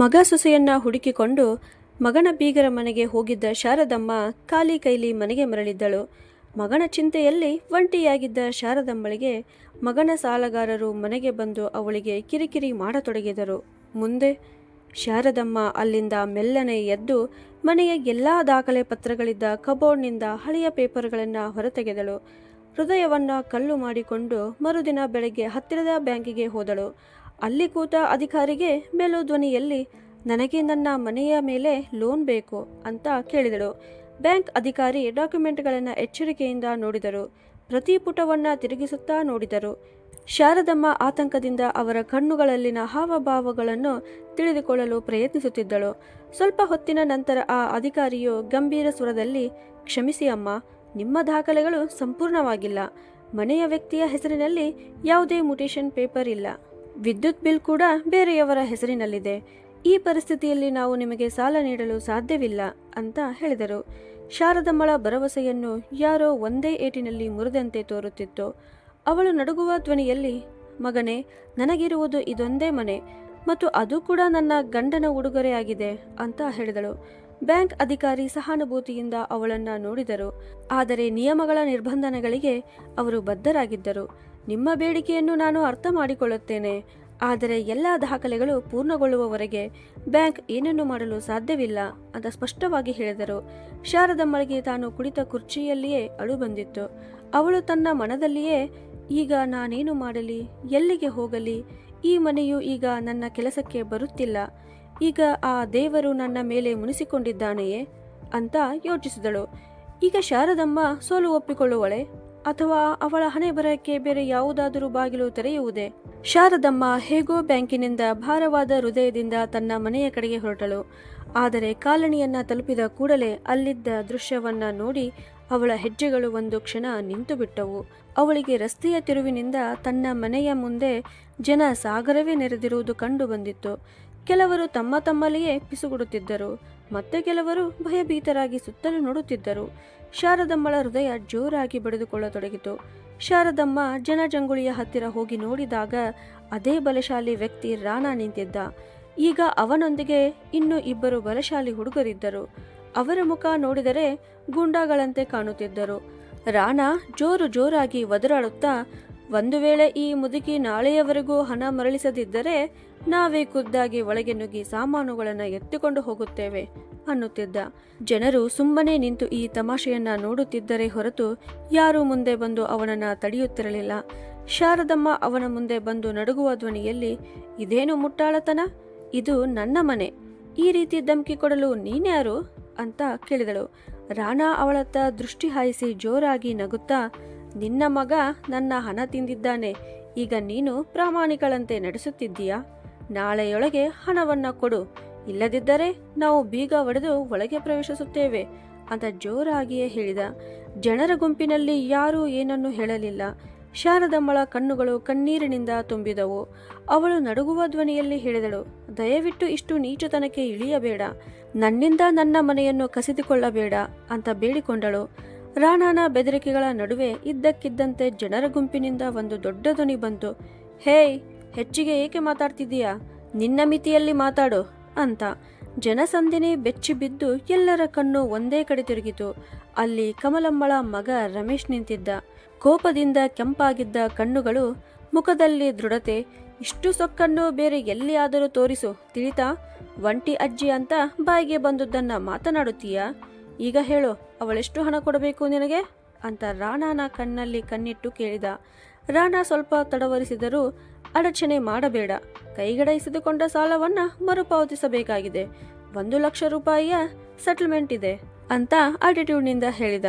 ಮಗ ಸೊಸೆಯನ್ನ ಹುಡುಕಿಕೊಂಡು ಮಗನ ಬೀಗರ ಮನೆಗೆ ಹೋಗಿದ್ದ ಶಾರದಮ್ಮ ಖಾಲಿ ಕೈಲಿ ಮನೆಗೆ ಮರಳಿದ್ದಳು. ಮಗನ ಚಿಂತೆಯಲ್ಲಿ ಒಂಟಿಯಾಗಿದ್ದ ಶಾರದಮ್ಮಳಿಗೆ ಮಗನ ಸಾಲಗಾರರು ಮನೆಗೆ ಬಂದು ಅವಳಿಗೆ ಕಿರಿಕಿರಿ ಮಾಡತೊಡಗಿದರು. ಮುಂದೆ ಶಾರದಮ್ಮ ಅಲ್ಲಿಂದ ಮೆಲ್ಲನೆ ಎದ್ದು ಮನೆಯ ಎಲ್ಲ ದಾಖಲೆ ಪತ್ರಗಳಿದ್ದ ಕಬೋರ್ಡ್ನಿಂದ ಹಳೆಯ ಪೇಪರ್ಗಳನ್ನು ಹೊರತೆಗೆದಳು. ಹೃದಯವನ್ನು ಕಲ್ಲು ಮಾಡಿಕೊಂಡು ಮರುದಿನ ಬೆಳಗ್ಗೆ ಹತ್ತಿರದ ಬ್ಯಾಂಕಿಗೆ ಹೋದಳು. ಅಲ್ಲಿ ಕೂತ ಅಧಿಕಾರಿಗೆ ಮೆಲೋ ಧ್ವನಿಯಲ್ಲಿ, ನನಗೆ ನನ್ನ ಮನೆಯ ಮೇಲೆ ಲೋನ್ ಬೇಕು ಅಂತ ಕೇಳಿದಳು. ಬ್ಯಾಂಕ್ ಅಧಿಕಾರಿ ಡಾಕ್ಯುಮೆಂಟ್ಗಳನ್ನು ಎಚ್ಚರಿಕೆಯಿಂದ ನೋಡಿದರು. ಪ್ರತಿ ಪುಟವನ್ನು ತಿರುಗಿಸುತ್ತಾ ನೋಡಿದರು. ಶಾರದಮ್ಮ ಆತಂಕದಿಂದ ಅವರ ಕಣ್ಣುಗಳಲ್ಲಿನ ಹಾವಭಾವಗಳನ್ನು ತಿಳಿದುಕೊಳ್ಳಲು ಪ್ರಯತ್ನಿಸುತ್ತಿದ್ದಳು. ಸ್ವಲ್ಪ ಹೊತ್ತಿನ ನಂತರ ಆ ಅಧಿಕಾರಿಯು ಗಂಭೀರ ಸ್ವರದಲ್ಲಿ, ಕ್ಷಮಿಸಿ ಅಮ್ಮ, ನಿಮ್ಮ ದಾಖಲೆಗಳು ಸಂಪೂರ್ಣವಾಗಿಲ್ಲ. ಮನೆಯ ವ್ಯಕ್ತಿಯ ಹೆಸರಿನಲ್ಲಿ ಯಾವುದೇ ಮುಟೇಷನ್ ಪೇಪರ್ ಇಲ್ಲ. ವಿದ್ಯುತ್ ಬಿಲ್ ಕೂಡ ಬೇರೆಯವರ ಹೆಸರಿನಲ್ಲಿದೆ. ಈ ಪರಿಸ್ಥಿತಿಯಲ್ಲಿ ನಾವು ನಿಮಗೆ ಸಾಲ ನೀಡಲು ಸಾಧ್ಯವಿಲ್ಲ ಅಂತ ಹೇಳಿದರು. ಶಾರದಮ್ಮಳ ಭರವಸೆಯನ್ನು ಯಾರೋ ಒಂದೇ ಏಟಿನಲ್ಲಿ ಮುರಿದಂತೆ ತೋರುತ್ತಿತ್ತು. ಅವಳು ನಡುಗುವ ಧ್ವನಿಯಲ್ಲಿ, ಮಗನೇ, ನನಗಿರುವುದು ಇದೊಂದೇ ಮನೆ, ಮತ್ತು ಅದು ಕೂಡ ನನ್ನ ಗಂಡನ ಉಡುಗೊರೆಯಾಗಿದೆ ಅಂತ ಹೇಳಿದಳು. ಬ್ಯಾಂಕ್ ಅಧಿಕಾರಿ ಸಹಾನುಭೂತಿಯಿಂದ ಅವಳನ್ನ ನೋಡಿದರು. ಆದರೆ ನಿಯಮಗಳ ನಿರ್ಬಂಧನೆಗಳಿಗೆ ಅವರು ಬದ್ಧರಾಗಿದ್ದರು. ನಿಮ್ಮ ಬೇಡಿಕೆಯನ್ನು ನಾನು ಅರ್ಥ ಮಾಡಿಕೊಳ್ಳುತ್ತೇನೆ. ಆದರೆ ಎಲ್ಲ ದಾಖಲೆಗಳು ಪೂರ್ಣಗೊಳ್ಳುವವರೆಗೆ ಬ್ಯಾಂಕ್ ಏನನ್ನು ಮಾಡಲು ಸಾಧ್ಯವಿಲ್ಲ ಅಂತ ಸ್ಪಷ್ಟವಾಗಿ ಹೇಳಿದರು. ಶಾರದಮ್ಮಳಿಗೆ ತಾನು ಕುಳಿತ ಕುರ್ಚಿಯಲ್ಲಿಯೇ ಅಳು ಬಂದಿತ್ತು. ಅವಳು ತನ್ನ ಮನದಲ್ಲಿಯೇ, ಈಗ ನಾನೇನು ಮಾಡಲಿ? ಎಲ್ಲಿಗೆ ಹೋಗಲಿ? ಈ ಮನೆಯು ಈಗ ನನ್ನ ಕೆಲಸಕ್ಕೆ ಬರುತ್ತಿಲ್ಲ. ಈಗ ಆ ದೇವರು ನನ್ನ ಮೇಲೆ ಮುನಿಸಿಕೊಂಡಿದ್ದಾನೆಯೇ? ಅಂತ ಯೋಚಿಸಿದಳು. ಈಗ ಶಾರದಮ್ಮ ಸೋಲು ಒಪ್ಪಿಕೊಳ್ಳುವಳೆ? ಅಥವಾ ಅವಳ ಹಣೆ ಬರಕ್ಕೆ ಬೇರೆ ಯಾವುದಾದರೂ ಬಾಗಿಲು ತೆರೆಯುವುದೇ? ಶಾರದಮ್ಮ ಹೇಗೋ ಬ್ಯಾಂಕಿನಿಂದ ಭಾರವಾದ ಹೃದಯದಿಂದ ತನ್ನ ಮನೆಯ ಕಡೆಗೆ ಹೊರಟಳು. ಆದರೆ ಕಾಲಣಿಯನ್ನ ತಲುಪಿದ ಕೂಡಲೇ ಅಲ್ಲಿದ್ದ ದೃಶ್ಯವನ್ನ ನೋಡಿ ಅವಳ ಹೆಜ್ಜೆಗಳು ಒಂದು ಕ್ಷಣ ನಿಂತು ಬಿಟ್ಟವು ಅವಳಿಗೆ ರಸ್ತೆಯ ತಿರುವಿನಿಂದ ತನ್ನ ಮನೆಯ ಮುಂದೆ ಜನ ಸಾಗರವೇ ನೆರೆದಿರುವುದು ಕಂಡು ಬಂದಿತ್ತು. ಕೆಲವರು ತಮ್ಮ ತಮ್ಮಲ್ಲಿಯೇ ಪಿಸುಗುಡುತ್ತಿದ್ದರು. ಮತ್ತೆ ಕೆಲವರು ಭಯಭೀತರಾಗಿ ಸುತ್ತಲೂ ನೋಡುತ್ತಿದ್ದರು. ಶಾರದಮ್ಮಳ ಹೃದಯ ಜೋರಾಗಿ ಬಡಿದುಕೊಳ್ಳತೊಡಗಿತು. ಶಾರದಮ್ಮ ಜನಜಂಗುಳಿಯ ಹತ್ತಿರ ಹೋಗಿ ನೋಡಿದಾಗ ಅದೇ ಬಲಶಾಲಿ ವ್ಯಕ್ತಿ ರಾಣಾ ನಿಂತಿದ್ದ. ಈಗ ಅವನೊಂದಿಗೆ ಇನ್ನು ಇಬ್ಬರು ಬಲಶಾಲಿ ಹುಡುಗರಿದ್ದರು. ಅವರ ಮುಖ ನೋಡಿದರೆ ಗುಂಡಾಗಳಂತೆ ಕಾಣುತ್ತಿದ್ದರು. ರಾಣಾ ಜೋರು ಜೋರಾಗಿ ಒದರಾಡುತ್ತಾ, ಒಂದು ವೇಳೆ ಈ ಮುದುಕಿ ನಾಳೆಯವರೆಗೂ ಹಣ ಮರಳಿಸದಿದ್ದರೆ ನಾವೇ ಖುದ್ದಾಗಿ ಒಳಗೆ ನುಗ್ಗಿ ಸಾಮಾನುಗಳನ್ನು ಎತ್ತಿಕೊಂಡು ಹೋಗುತ್ತೇವೆ. ಅನ್ನುತ್ತಿದ್ದ. ಜನರು ಸುಮ್ಮನೆ ನಿಂತು ಈ ತಮಾಷೆಯನ್ನ ನೋಡುತ್ತಿದ್ದರೆ ಹೊರತು ಯಾರೂ ಮುಂದೆ ಬಂದು ಅವನನ್ನ ತಡೆಯುತ್ತಿರಲಿಲ್ಲ. ಶಾರದಮ್ಮ ಅವನ ಮುಂದೆ ಬಂದು ನಡುಗುವ ಧ್ವನಿಯಲ್ಲಿ, ಇದೇನು ಮುಟ್ಟಾಳತನ? ಇದು ನನ್ನ ಮನೆ. ಈ ರೀತಿ ಧಮಕಿ ಕೊಡಲು ನೀನ್ಯಾರು ಅಂತ ಕೇಳಿದಳು. ರಾಣಾ ಅವಳತ್ತ ದೃಷ್ಟಿ ಹಾಯಿಸಿ ಜೋರಾಗಿ ನಗುತ್ತಾ, ನಿನ್ನ ಮಗ ನನ್ನ ಹಣ ತಿಂದಿದ್ದಾನೆ. ಈಗ ನೀನು ಪ್ರಾಮಾಣಿಕಳಂತೆ ನಡೆಸುತ್ತಿದ್ದೀಯಾ? ನಾಳೆಯೊಳಗೆ ಹಣವನ್ನ ಕೊಡು. ಇಲ್ಲದಿದ್ದರೆ ನಾವು ಬೀಗ ಒಡೆದು ಒಳಗೆ ಪ್ರವೇಶಿಸುತ್ತೇವೆ ಅಂತ ಜೋರಾಗಿಯೇ ಹೇಳಿದ. ಜನರ ಗುಂಪಿನಲ್ಲಿ ಯಾರೂ ಏನನ್ನು ಹೇಳಲಿಲ್ಲ. ಶಾರದಮ್ಮಳ ಕಣ್ಣುಗಳು ಕಣ್ಣೀರಿನಿಂದ ತುಂಬಿದವು. ಅವಳು ನಡುಗುವ ಧ್ವನಿಯಲ್ಲಿ ಹೇಳಿದಳು, ದಯವಿಟ್ಟು ಇಷ್ಟು ನೀಚತನಕ್ಕೆ ಇಳಿಯಬೇಡ. ನನ್ನಿಂದ ನನ್ನ ಮನೆಯನ್ನು ಕಸಿದುಕೊಳ್ಳಬೇಡ ಅಂತ ಬೇಡಿಕೊಂಡಳು. ರಾಣಾನ ಬೆದರಿಕೆಗಳ ನಡುವೆ ಇದ್ದಕ್ಕಿದ್ದಂತೆ ಜನರ ಗುಂಪಿನಿಂದ ಒಂದು ದೊಡ್ಡ ಧ್ವನಿ ಬಂತು. ಹೇಯ್, ಹೆಚ್ಚಿಗೆ ಏಕೆ ಮಾತಾಡ್ತಿದ್ದೀಯಾ? ನಿನ್ನ ಮಿತಿಯಲ್ಲಿ ಮಾತಾಡು. ಅಂತ ಜನಸಂದಿನಿ ಬೆಚ್ಚಿ ಬಿದ್ದು ಎಲ್ಲರ ಕಣ್ಣು ಒಂದೇ ಕಡೆ ತಿರುಗಿತು. ಅಲ್ಲಿ ಕಮಲಮ್ಮಳ ಮಗ ರಮೇಶ್ ನಿಂತಿದ್ದ. ಕೋಪದಿಂದ ಕೆಂಪಾಗಿದ್ದ ಕಣ್ಣುಗಳು, ಮುಖದಲ್ಲಿ ದೃಢತೆ, ಇಷ್ಟು ಸೊಕ್ಕನ್ನು ಬೇರೆ ಎಲ್ಲಿಯಾದರೂ ತೋರಿಸು, ತಿಳಿತಾ? ಒಂಟಿ ಅಜ್ಜಿ ಅಂತ ಬಾಯಿಗೆ ಬಂದುದನ್ನ ಮಾತನಾಡುತ್ತೀಯಾ? ಈಗ ಹೇಳು, ಅವಳೆಷ್ಟು ಹಣ ಕೊಡಬೇಕು ನಿನಗೆ? ಅಂತ ರಾಣಾನ ಕಣ್ಣಲ್ಲಿ ಕಣ್ಣಿಟ್ಟು ಕೇಳಿದ. ರಾಣಾ ಸ್ವಲ್ಪ ತಡವರಿಸಿದರೂ ಅಡಚಣೆ ಮಾಡಬೇಡ. ಕೈಗಡೈಸಿದುಕೊಂಡ ಸಾಲವನ್ನ ಮರುಪಾವತಿಸಬೇಕಾಗಿದೆ. ಒಂದು ಲಕ್ಷ ರೂಪಾಯಿಯ ಸೆಟಲ್ಮೆಂಟ್ ಇದೆ ಅಂತ ಆಟಿಟ್ಯೂಡ್ನಿಂದ ಹೇಳಿದ.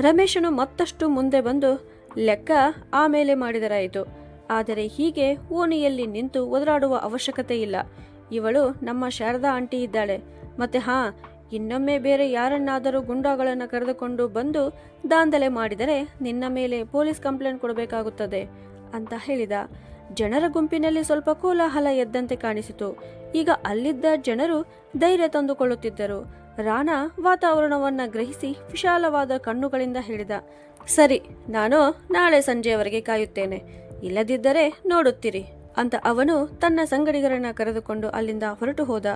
ರಮೇಶನು ಮತ್ತಷ್ಟು ಮುಂದೆ ಬಂದು ಲೆಕ್ಕ ಆಮೇಲೆ ಮಾಡಿದರಾಯಿತು. ಆದರೆ ಹೀಗೆ ಓಣಿಯಲ್ಲಿ ನಿಂತು ಒದರಾಡುವ ಅವಶ್ಯಕತೆ ಇಲ್ಲ. ಇವಳು ನಮ್ಮ ಶಾರದಾ ಆಂಟಿ ಇದ್ದಾಳೆ. ಮತ್ತೆ ಹಾ, ಇನ್ನೊಮ್ಮೆ ಬೇರೆ ಯಾರನ್ನಾದರೂ ಗುಂಡಾಗಳನ್ನು ಕರೆದುಕೊಂಡು ಬಂದು ದಾಂಧಲೆ ಮಾಡಿದರೆ ನಿನ್ನ ಮೇಲೆ ಪೊಲೀಸ್ ಕಂಪ್ಲೇಂಟ್ ಕೊಡಬೇಕಾಗುತ್ತದೆ ಅಂತ ಹೇಳಿದ. ಜನರ ಗುಂಪಿನಲ್ಲಿ ಸ್ವಲ್ಪ ಕೋಲಾಹಲ ಎದ್ದಂತೆ ಕಾಣಿಸಿತು. ಈಗ ಅಲ್ಲಿದ್ದ ಜನರು ಧೈರ್ಯ ತಂದುಕೊಳ್ಳುತ್ತಿದ್ದರು. ರಾಣಾ ವಾತಾವರಣವನ್ನ ಗ್ರಹಿಸಿ ವಿಶಾಲವಾದ ಕಣ್ಣುಗಳಿಂದ ಹೇಳಿದ, ಸರಿ, ನಾನು ನಾಳೆ ಸಂಜೆಯವರೆಗೆ ಕಾಯುತ್ತೇನೆ. ಇಲ್ಲದಿದ್ದರೆ ನೋಡುತ್ತೀರಿ ಅಂತ ಅವನು ತನ್ನ ಸಂಗಡಿಗರನ್ನ ಕರೆದುಕೊಂಡು ಅಲ್ಲಿಂದ ಹೊರಟು ಹೋದ.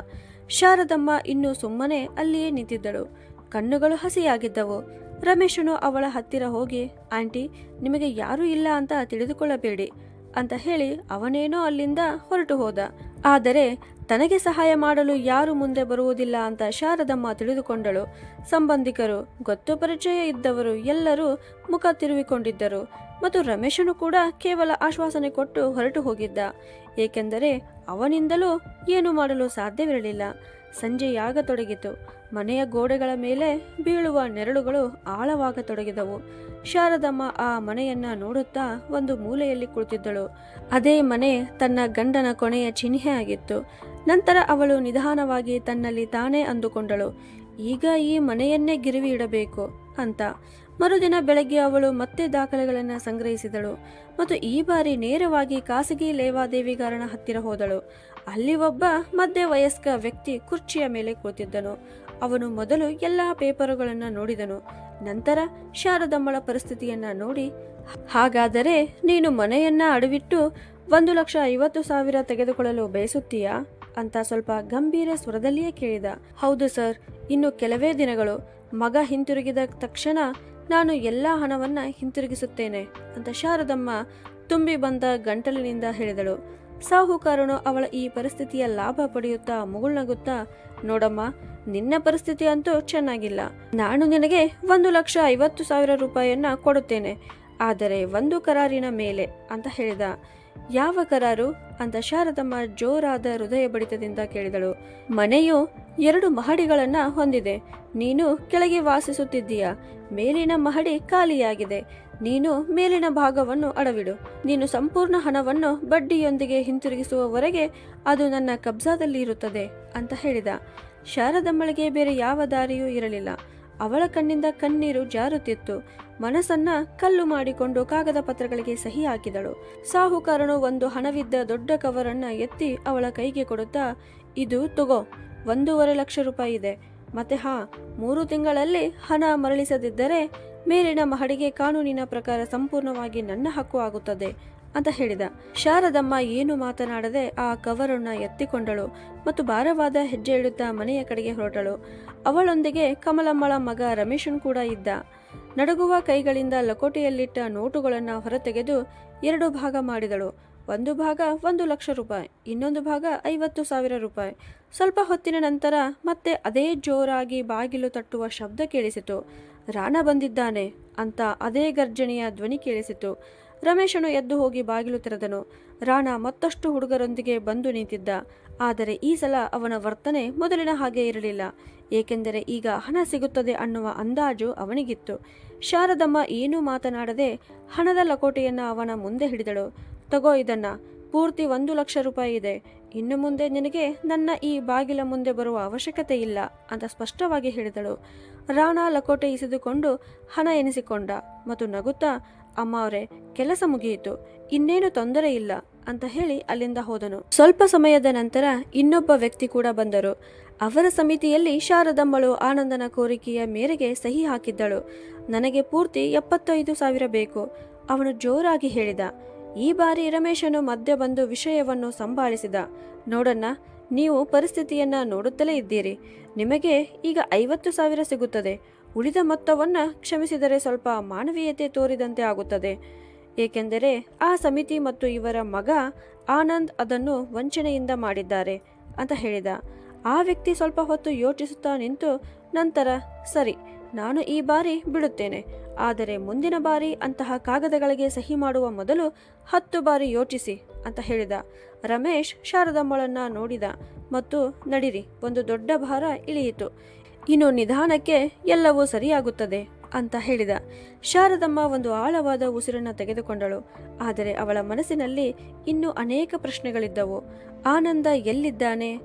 ಶಾರದಮ್ಮ ಇನ್ನೂ ಸುಮ್ಮನೆ ಅಲ್ಲಿಯೇ ನಿಂತಿದ್ದಳು. ಕಣ್ಣುಗಳು ಹಸಿಯಾಗಿದ್ದವು. ರಮೇಶನು ಅವಳ ಹತ್ತಿರ ಹೋಗಿ, ಆಂಟಿ, ನಿಮಗೆ ಯಾರೂ ಇಲ್ಲ ಅಂತ ತಿಳಿದುಕೊಳ್ಳಬೇಡಿ. ಅಂತ ಹೇಳಿ ಅವನೇನೋ ಅಲ್ಲಿಂದ ಹೊರಟು ಹೋದ. ಆದರೆ ತನಗೆ ಸಹಾಯ ಮಾಡಲು ಯಾರು ಮುಂದೆ ಬರುವುದಿಲ್ಲ ಅಂತ ಶಾರದಮ್ಮ ತಿಳಿದುಕೊಂಡಳು. ಸಂಬಂಧಿಕರು, ಗೊತ್ತು ಪರಿಚಯ ಇದ್ದವರು ಎಲ್ಲರೂ ಮುಖ ತಿರುವಿಕೊಂಡಿದ್ದರು ಮತ್ತು ರಮೇಶನು ಕೂಡ ಕೇವಲ ಆಶ್ವಾಸನೆ ಕೊಟ್ಟು ಹೊರಟು ಹೋಗಿದ್ದ. ಏಕೆಂದರೆ ಅವನಿಂದಲೂ ಏನು ಮಾಡಲು ಸಾಧ್ಯವಿರಲಿಲ್ಲ. ಸಂಜೆಯಾಗತೊಡಗಿತು ಮನೆಯ ಗೋಡೆಗಳ ಮೇಲೆ ಬೀಳುವ ನೆರಳುಗಳು ಆಳವಾಗತೊಡಗಿದವು. ಶಾರದಮ್ಮ ಆ ಮನೆಯನ್ನ ನೋಡುತ್ತಾ ಒಂದು ಮೂಲೆಯಲ್ಲಿ ಕುಳಿತಿದ್ದಳು. ಅದೇ ಮನೆ ತನ್ನ ಗಂಡನ ಕೊನೆಯ ಚಿಹ್ನೆ ಆಗಿತ್ತು. ನಂತರ ಅವಳು ನಿಧಾನವಾಗಿ ತನ್ನಲ್ಲಿ ತಾನೇ ಅಂದುಕೊಂಡಳು. ಈಗ ಈ ಮನೆಯನ್ನೇ ಗಿರಿವಿ ಇಡಬೇಕು ಅಂತ. ಮರುದಿನ ಬೆಳಗ್ಗೆ ಅವಳು ಮತ್ತೆ ದಾಖಲೆಗಳನ್ನು ಸಂಗ್ರಹಿಸಿದಳು ಮತ್ತು ಈ ಬಾರಿ ನೇರವಾಗಿ ಖಾಸಗಿ ಲೇವಾದೇವಿಗಾರನ ಹತ್ತಿರ ಹೋದಳು. ಅಲ್ಲಿ ಒಬ್ಬ ಮಧ್ಯ ವಯಸ್ಕ ವ್ಯಕ್ತಿ ಕುರ್ಚಿಯ ಮೇಲೆ ಕೂತಿದ್ದನು ಅವನು ಮೊದಲು ಎಲ್ಲ ಪೇಪರುಗಳನ್ನು ನೋಡಿದನು. ನಂತರ ಶಾರದಮ್ಮಳ ಪರಿಸ್ಥಿತಿಯನ್ನ ನೋಡಿ, ಹಾಗಾದರೆ ನೀನು ಮನೆಯನ್ನ ಅಡವಿಟ್ಟು ಒಂದು ಲಕ್ಷ ಐವತ್ತು ಸಾವಿರ ತೆಗೆದುಕೊಳ್ಳಲು ಬಯಸುತ್ತೀಯಾ? ಅಂತ ಸ್ವಲ್ಪ ಗಂಭೀರ ಸ್ವರದಲ್ಲಿಯೇ ಕೇಳಿದ. ಹೌದು ಸರ್, ಇನ್ನು ಕೆಲವೇ ದಿನಗಳು. ಮಗ ಹಿಂತಿರುಗಿದ ತಕ್ಷಣ ನಾನು ಎಲ್ಲ ಹಣವನ್ನ ಹಿಂತಿರುಗಿಸುತ್ತೇನೆ, ಅಂತ ಶಾರದಮ್ಮ ತುಂಬಿ ಬಂದ ಗಂಟಲಿನಿಂದ ಹೇಳಿದಳು. ಸಾಹುಕಾರನು ಅವಳ ಈ ಪರಿಸ್ಥಿತಿಯ ಲಾಭ ಪಡೆಯುತ್ತಾ ಮುಗುಳ್ನಗುತ್ತಾ, ನೋಡಮ್ಮ, ನಿನ್ನ ಪರಿಸ್ಥಿತಿ ಅಂತೂ ಚೆನ್ನಾಗಿಲ್ಲ. ನಾನು ನಿನಗೆ ಒಂದು ಲಕ್ಷ ಐವತ್ತು ಸಾವಿರ ರೂಪಾಯಿಯನ್ನ ಕೊಡುತ್ತೇನೆ. ಆದರೆ ಒಂದು ಕರಾರಿನ ಮೇಲೆ ಅಂತ ಹೇಳಿದ. ಯಾವ ಕರಾರು? ಅಂತ ಶಾರದಮ್ಮ ಜೋರಾದ ಹೃದಯ ಬಡಿತದಿಂದ ಕೇಳಿದಳು. ಮನೆಯು ಎರಡು ಮಹಡಿಗಳನ್ನ ಹೊಂದಿದೆ. ನೀನು ಕೆಳಗೆ ವಾಸಿಸುತ್ತಿದ್ದೀಯ. ಮೇಲಿನ ಮಹಡಿ ಖಾಲಿಯಾಗಿದೆ. ನೀನು ಮೇಲಿನ ಭಾಗವನ್ನು ಅಡವಿಡು. ನೀನು ಸಂಪೂರ್ಣ ಹಣವನ್ನು ಬಡ್ಡಿಯೊಂದಿಗೆ ಹಿಂತಿರುಗಿಸುವವರೆಗೆ ಅದು ನನ್ನ ಕಬ್ಜಾದಲ್ಲಿ ಇರುತ್ತದೆ ಅಂತ ಹೇಳಿದ. ಶಾರದಮ್ಮಳಿಗೆ ಬೇರೆ ಯಾವ ದಾರಿಯೂ ಇರಲಿಲ್ಲ. ಅವಳ ಕಣ್ಣಿಂದ ಕಣ್ಣೀರು ಜಾರುತ್ತಿತ್ತು. ಮನಸ್ಸನ್ನ ಕಲ್ಲು ಮಾಡಿಕೊಂಡು ಕಾಗದ ಪತ್ರಗಳಿಗೆ ಸಹಿ ಹಾಕಿದಳು. ಸಾಹುಕಾರನು ಒಂದು ಹಣವಿದ್ದ ದೊಡ್ಡ ಕವರನ್ನ ಎತ್ತಿ ಅವಳ ಕೈಗೆ ಕೊಡುತ್ತಾ, ಇದು ತಗೋ, ಒಂದೂವರೆ ಲಕ್ಷ ರೂಪಾಯಿ ಇದೆ. ಮತ್ತೆ ಹಾ, ಮೂರು ತಿಂಗಳಲ್ಲಿ ಹಣ ಮರಳಿಸದಿದ್ದರೆ ಮೇಲಿನ ಮಹಡಿಗೆ ಕಾನೂನಿನ ಪ್ರಕಾರ ಸಂಪೂರ್ಣವಾಗಿ ನನ್ನ ಹಕ್ಕು ಆಗುತ್ತದೆ ಅಂತ ಹೇಳಿದ. ಶಾರದಮ್ಮ ಏನು ಮಾತನಾಡದೆ ಆ ಕವರನ್ನ ಎತ್ತಿಕೊಂಡಳು ಮತ್ತು ಭಾರವಾದ ಹೆಜ್ಜೆ ಇಡುತ್ತಾ ಮನೆಯ ಕಡೆಗೆ ಹೊರಟಳು. ಅವಳೊಂದಿಗೆ ಕಮಲಮ್ಮಳ ಮಗ ರಮೇಶನ್ ಕೂಡ ಇದ್ದ. ನಡುಗುವ ಕೈಗಳಿಂದ ಲಕೋಟೆಯಲ್ಲಿಟ್ಟ ನೋಟುಗಳನ್ನು ಹೊರತೆಗೆದು ಎರಡು ಭಾಗ ಮಾಡಿದಳು. ಒಂದು ಭಾಗ ಒಂದು ಲಕ್ಷ ರೂಪಾಯಿ, ಇನ್ನೊಂದು ಭಾಗ ಐವತ್ತು ಸಾವಿರ ರೂಪಾಯಿ. ಸ್ವಲ್ಪ ಹೊತ್ತಿನ ನಂತರ ಮತ್ತೆ ಅದೇ ಜೋರಾಗಿ ಬಾಗಿಲು ತಟ್ಟುವ ಶಬ್ದ ಕೇಳಿಸಿತು. ರಾಣ ಬಂದಿದ್ದಾನೆ ಅಂತ ಅದೇ ಗರ್ಜನೆಯ ಧ್ವನಿ ಕೇಳಿಸಿತು. ರಮೇಶನು ಎದ್ದು ಹೋಗಿ ಬಾಗಿಲು ತೆರೆದನು. ರಾಣ ಮತ್ತಷ್ಟು ಹುಡುಗರೊಂದಿಗೆ ಬಂದು ನಿಂತಿದ್ದ. ಆದರೆ ಈ ಸಲ ಅವನ ವರ್ತನೆ ಮೊದಲಿನ ಹಾಗೆ ಇರಲಿಲ್ಲ. ಏಕೆಂದರೆ ಈಗ ಹಣ ಸಿಗುತ್ತದೆ ಅನ್ನುವ ಅಂದಾಜು ಅವನಿಗಿತ್ತು. ಶಾರದಮ್ಮ ಏನೂ ಮಾತನಾಡದೆ ಹಣದ ಲಕೋಟೆಯನ್ನು ಅವನ ಮುಂದೆ ಹಿಡಿದಳು. ತಗೋ ಇದನ್ನ. ಪೂರ್ತಿ ಒಂದು ಲಕ್ಷ ರೂಪಾಯಿ ಇದೆ. ಇನ್ನು ಮುಂದೆ ನಿನಗೆ ನನ್ನ ಈ ಬಾಗಿಲ ಮುಂದೆ ಬರುವ ಅವಶ್ಯಕತೆ ಇಲ್ಲ ಅಂತ ಸ್ಪಷ್ಟವಾಗಿ ಹೇಳಿದಳು. ರಾಣಾ ಲಕೋಟೆ ಇಸಿದುಕೊಂಡು ಹಣ ಎನಿಸಿಕೊಂಡ ಮತ್ತು ನಗುತ್ತಾ, ಅಮ್ಮ ಅವರೇ, ಕೆಲಸ ಮುಗಿಯಿತು, ಇನ್ನೇನು ತೊಂದರೆ ಇಲ್ಲ, ಅಂತ ಹೇಳಿ ಅಲ್ಲಿಂದ ಹೋದನು. ಸ್ವಲ್ಪ ಸಮಯದ ನಂತರ ಇನ್ನೊಬ್ಬ ವ್ಯಕ್ತಿ ಕೂಡ ಬಂದರು. ಅವರ ಸಮಿತಿಯಲ್ಲಿ ಶಾರದಮ್ಮಳು ಆನಂದನ ಕೋರಿಕೆಯ ಮೇರೆಗೆ ಸಹಿ ಹಾಕಿದ್ದಳು. ನನಗೆ ಪೂರ್ತಿ ಎಪ್ಪತ್ತೈದು ಸಾವಿರ ಬೇಕು, ಅವನು ಜೋರಾಗಿ ಹೇಳಿದ. ಈ ಬಾರಿ ರಮೇಶನು ಮಧ್ಯ ಬಂದು ವಿಷಯವನ್ನು ಸಂಭಾಳಿಸಿದ. ನೋಡಣ್ಣ ನೀವು ಪರಿಸ್ಥಿತಿಯನ್ನು ನೋಡುತ್ತಲೇ ಇದ್ದೀರಿ. ನಿಮಗೆ ಈಗ ಐವತ್ತು ಸಾವಿರ ಸಿಗುತ್ತದೆ. ಉಳಿದ ಮೊತ್ತವನ್ನು ಕ್ಷಮಿಸಿದರೆ ಸ್ವಲ್ಪ ಮಾನವೀಯತೆ ತೋರಿದಂತೆ ಆಗುತ್ತದೆ. ಏಕೆಂದರೆ ಆ ಸಮಿತಿ ಮತ್ತು ಇವರ ಮಗ ಆನಂದ್ ಅದನ್ನು ವಂಚನೆಯಿಂದ ಮಾಡಿದ್ದಾರೆ ಅಂತ ಹೇಳಿದ. ಆ ವ್ಯಕ್ತಿ ಸ್ವಲ್ಪ ಹೊತ್ತು ಯೋಚಿಸುತ್ತಾ ನಿಂತು, ನಂತರ ಸರಿ, ನಾನು ಈ ಬಾರಿ ಬಿಡುತ್ತೇನೆ. ಆದರೆ ಮುಂದಿನ ಬಾರಿ ಅಂತಹ ಕಾಗದಗಳಿಗೆ ಸಹಿ ಮಾಡುವ ಮೊದಲು ಹತ್ತು ಬಾರಿ ಯೋಚಿಸಿ. ಅಂತ ಹೇಳಿದ. ರಮೇಶ್ ಶಾರದಮ್ಮಳನ್ನ ನೋಡಿದ ಮತ್ತು ನಡಿರಿ, ಒಂದು ದೊಡ್ಡ ಭಾರ ಇಳಿಯಿತು. ಇನ್ನು ನಿಧಾನಕ್ಕೆ ಎಲ್ಲವೂ ಸರಿಯಾಗುತ್ತದೆ ಅಂತ ಹೇಳಿದ. ಶಾರದಮ್ಮ ಒಂದು ಆಳವಾದ ಉಸಿರನ್ನು ತೆಗೆದುಕೊಂಡಳು. ಆದರೆ ಅವಳ ಮನಸ್ಸಿನಲ್ಲಿ ಇನ್ನೂ ಅನೇಕ ಪ್ರಶ್ನೆಗಳಿದ್ದವು. ಆನಂದ ಎಲ್ಲಿದ್ದಾನೆ?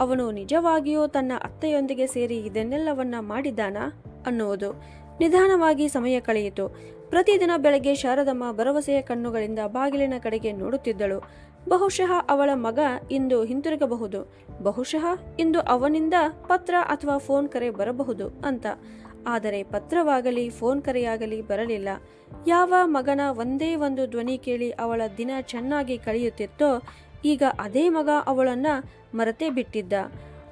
ಅವನು ನಿಜವಾಗಿಯೂ ತನ್ನ ಅತ್ತೆಯೊಂದಿಗೆ ಸೇರಿ ಇದನ್ನೆಲ್ಲವನ್ನ ಮಾಡಿದ್ದಾನಾ ಅನ್ನುವುದು. ನಿಧಾನವಾಗಿ ಸಮಯ ಕಳೆಯಿತು. ಪ್ರತಿದಿನ ಬೆಳಗ್ಗೆ ಶಾರದಮ್ಮ ಭರವಸೆಯ ಕಣ್ಣುಗಳಿಂದ ಬಾಗಿಲಿನ ಕಡೆಗೆ ನೋಡುತ್ತಿದ್ದಳು. ಬಹುಶಃ ಅವಳ ಮಗ ಇಂದು ಹಿಂತಿರುಗಬಹುದು. ಬಹುಶಃ ಇಂದು ಅವನಿಂದ ಪತ್ರ ಅಥವಾ ಫೋನ್ ಕರೆ ಬರಬಹುದು ಅಂತ. ಆದರೆ ಪತ್ರವಾಗಲಿ, ಫೋನ್ ಕರೆಯಾಗಲಿ ಬರಲಿಲ್ಲ. ಯಾವ ಮಗನ ಒಂದೇ ಒಂದು ಧ್ವನಿ ಕೇಳಿ ಅವಳ ದಿನ ಚೆನ್ನಾಗಿ ಕಳೆಯುತ್ತಿತ್ತೋ, ಈಗ ಅದೇ ಮಗ ಅವಳನ್ನ ಮರೆತೇ ಬಿಟ್ಟಿದ್ದ.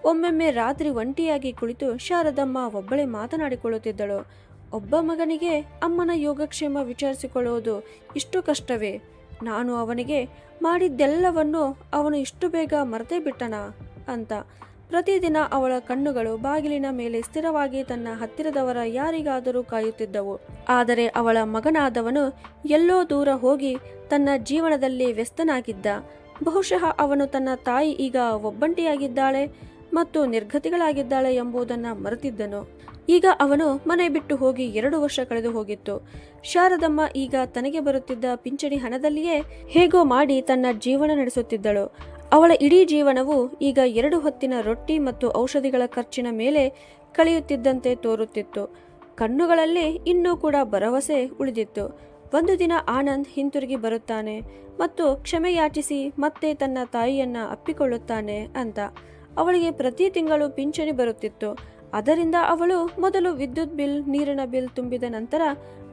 ಒಮ್ಮೊಮ್ಮೆ ರಾತ್ರಿ ಒಂಟಿಯಾಗಿ ಕುಳಿತು ಶಾರದಮ್ಮ ಒಬ್ಬಳೇ ಮಾತನಾಡಿಕೊಳ್ಳುತ್ತಿದ್ದಳು. ಒಬ್ಬ ಮಗನಿಗೆ ಅಮ್ಮನ ಯೋಗಕ್ಷೇಮ ವಿಚಾರಿಸಿಕೊಳ್ಳುವುದು ಇಷ್ಟು ಕಷ್ಟವೇ. ನಾನು ಅವನಿಗೆ ಮಾಡಿದ್ದೆಲ್ಲವನ್ನು ಅವನು ಇಷ್ಟು ಬೇಗ ಮರೆತೇ ಬಿಟ್ಟನ ಅಂತ. ಪ್ರತಿದಿನ ಅವಳ ಕಣ್ಣುಗಳು ಬಾಗಿಲಿನ ಮೇಲೆ ಸ್ಥಿರವಾಗಿ ತನ್ನ ಹತ್ತಿರದವರ ಯಾರಿಗಾದರೂ ಕಾಯುತ್ತಿದ್ದವು. ಆದರೆ ಅವಳ ಮಗನಾದವನು ಎಲ್ಲೋ ದೂರ ಹೋಗಿ ತನ್ನ ಜೀವನದಲ್ಲಿ ವ್ಯಸ್ತನಾಗಿದ್ದ. ಬಹುಶಃ ಅವನು ತನ್ನ ತಾಯಿ ಈಗ ಒಬ್ಬಂಟಿಯಾಗಿದ್ದಾಳೆ. ಮತ್ತು ನಿರ್ಗತಿಗಳಾಗಿದ್ದಾಳೆ ಎಂಬುದನ್ನು ಮರೆತಿದ್ದನು. ಈಗ ಅವನು ಮನೆ ಬಿಟ್ಟು ಹೋಗಿ ಎರಡು ವರ್ಷ ಕಳೆದು ಹೋಗಿತ್ತು. ಶಾರದಮ್ಮ ಈಗ ತನಗೆ ಬರುತ್ತಿದ್ದ ಪಿಂಚಣಿ ಹಣದಲ್ಲಿಯೇ ಹೇಗೋ ಮಾಡಿ ತನ್ನ ಜೀವನ ನಡೆಸುತ್ತಿದ್ದಳು. ಅವಳ ಇಡೀ ಜೀವನವು ಈಗ ಎರಡು ಹೊತ್ತಿನ ರೊಟ್ಟಿ ಮತ್ತು ಔಷಧಿಗಳ ಖರ್ಚಿನ ಮೇಲೆ ಕಳೆಯುತ್ತಿದ್ದಂತೆ ತೋರುತ್ತಿತ್ತು. ಕಣ್ಣುಗಳಲ್ಲಿ ಇನ್ನೂ ಕೂಡ ಭರವಸೆ ಉಳಿದಿತ್ತು. ಒಂದು ದಿನ ಆನಂದ್ ಹಿಂತಿರುಗಿ ಬರುತ್ತಾನೆ ಮತ್ತು ಕ್ಷಮೆಯಾಚಿಸಿ ಮತ್ತೆ ತನ್ನ ತಾಯಿಯನ್ನ ಅಪ್ಪಿಕೊಳ್ಳುತ್ತಾನೆ ಅಂತ. ಅವಳಿಗೆ ಪ್ರತಿ ತಿಂಗಳು ಪಿಂಚಣಿ ಬರುತ್ತಿತ್ತು. ಅದರಿಂದ ಅವಳು ಮೊದಲು ವಿದ್ಯುತ್ ಬಿಲ್, ನೀರಿನ ಬಿಲ್ ತುಂಬಿದ ನಂತರ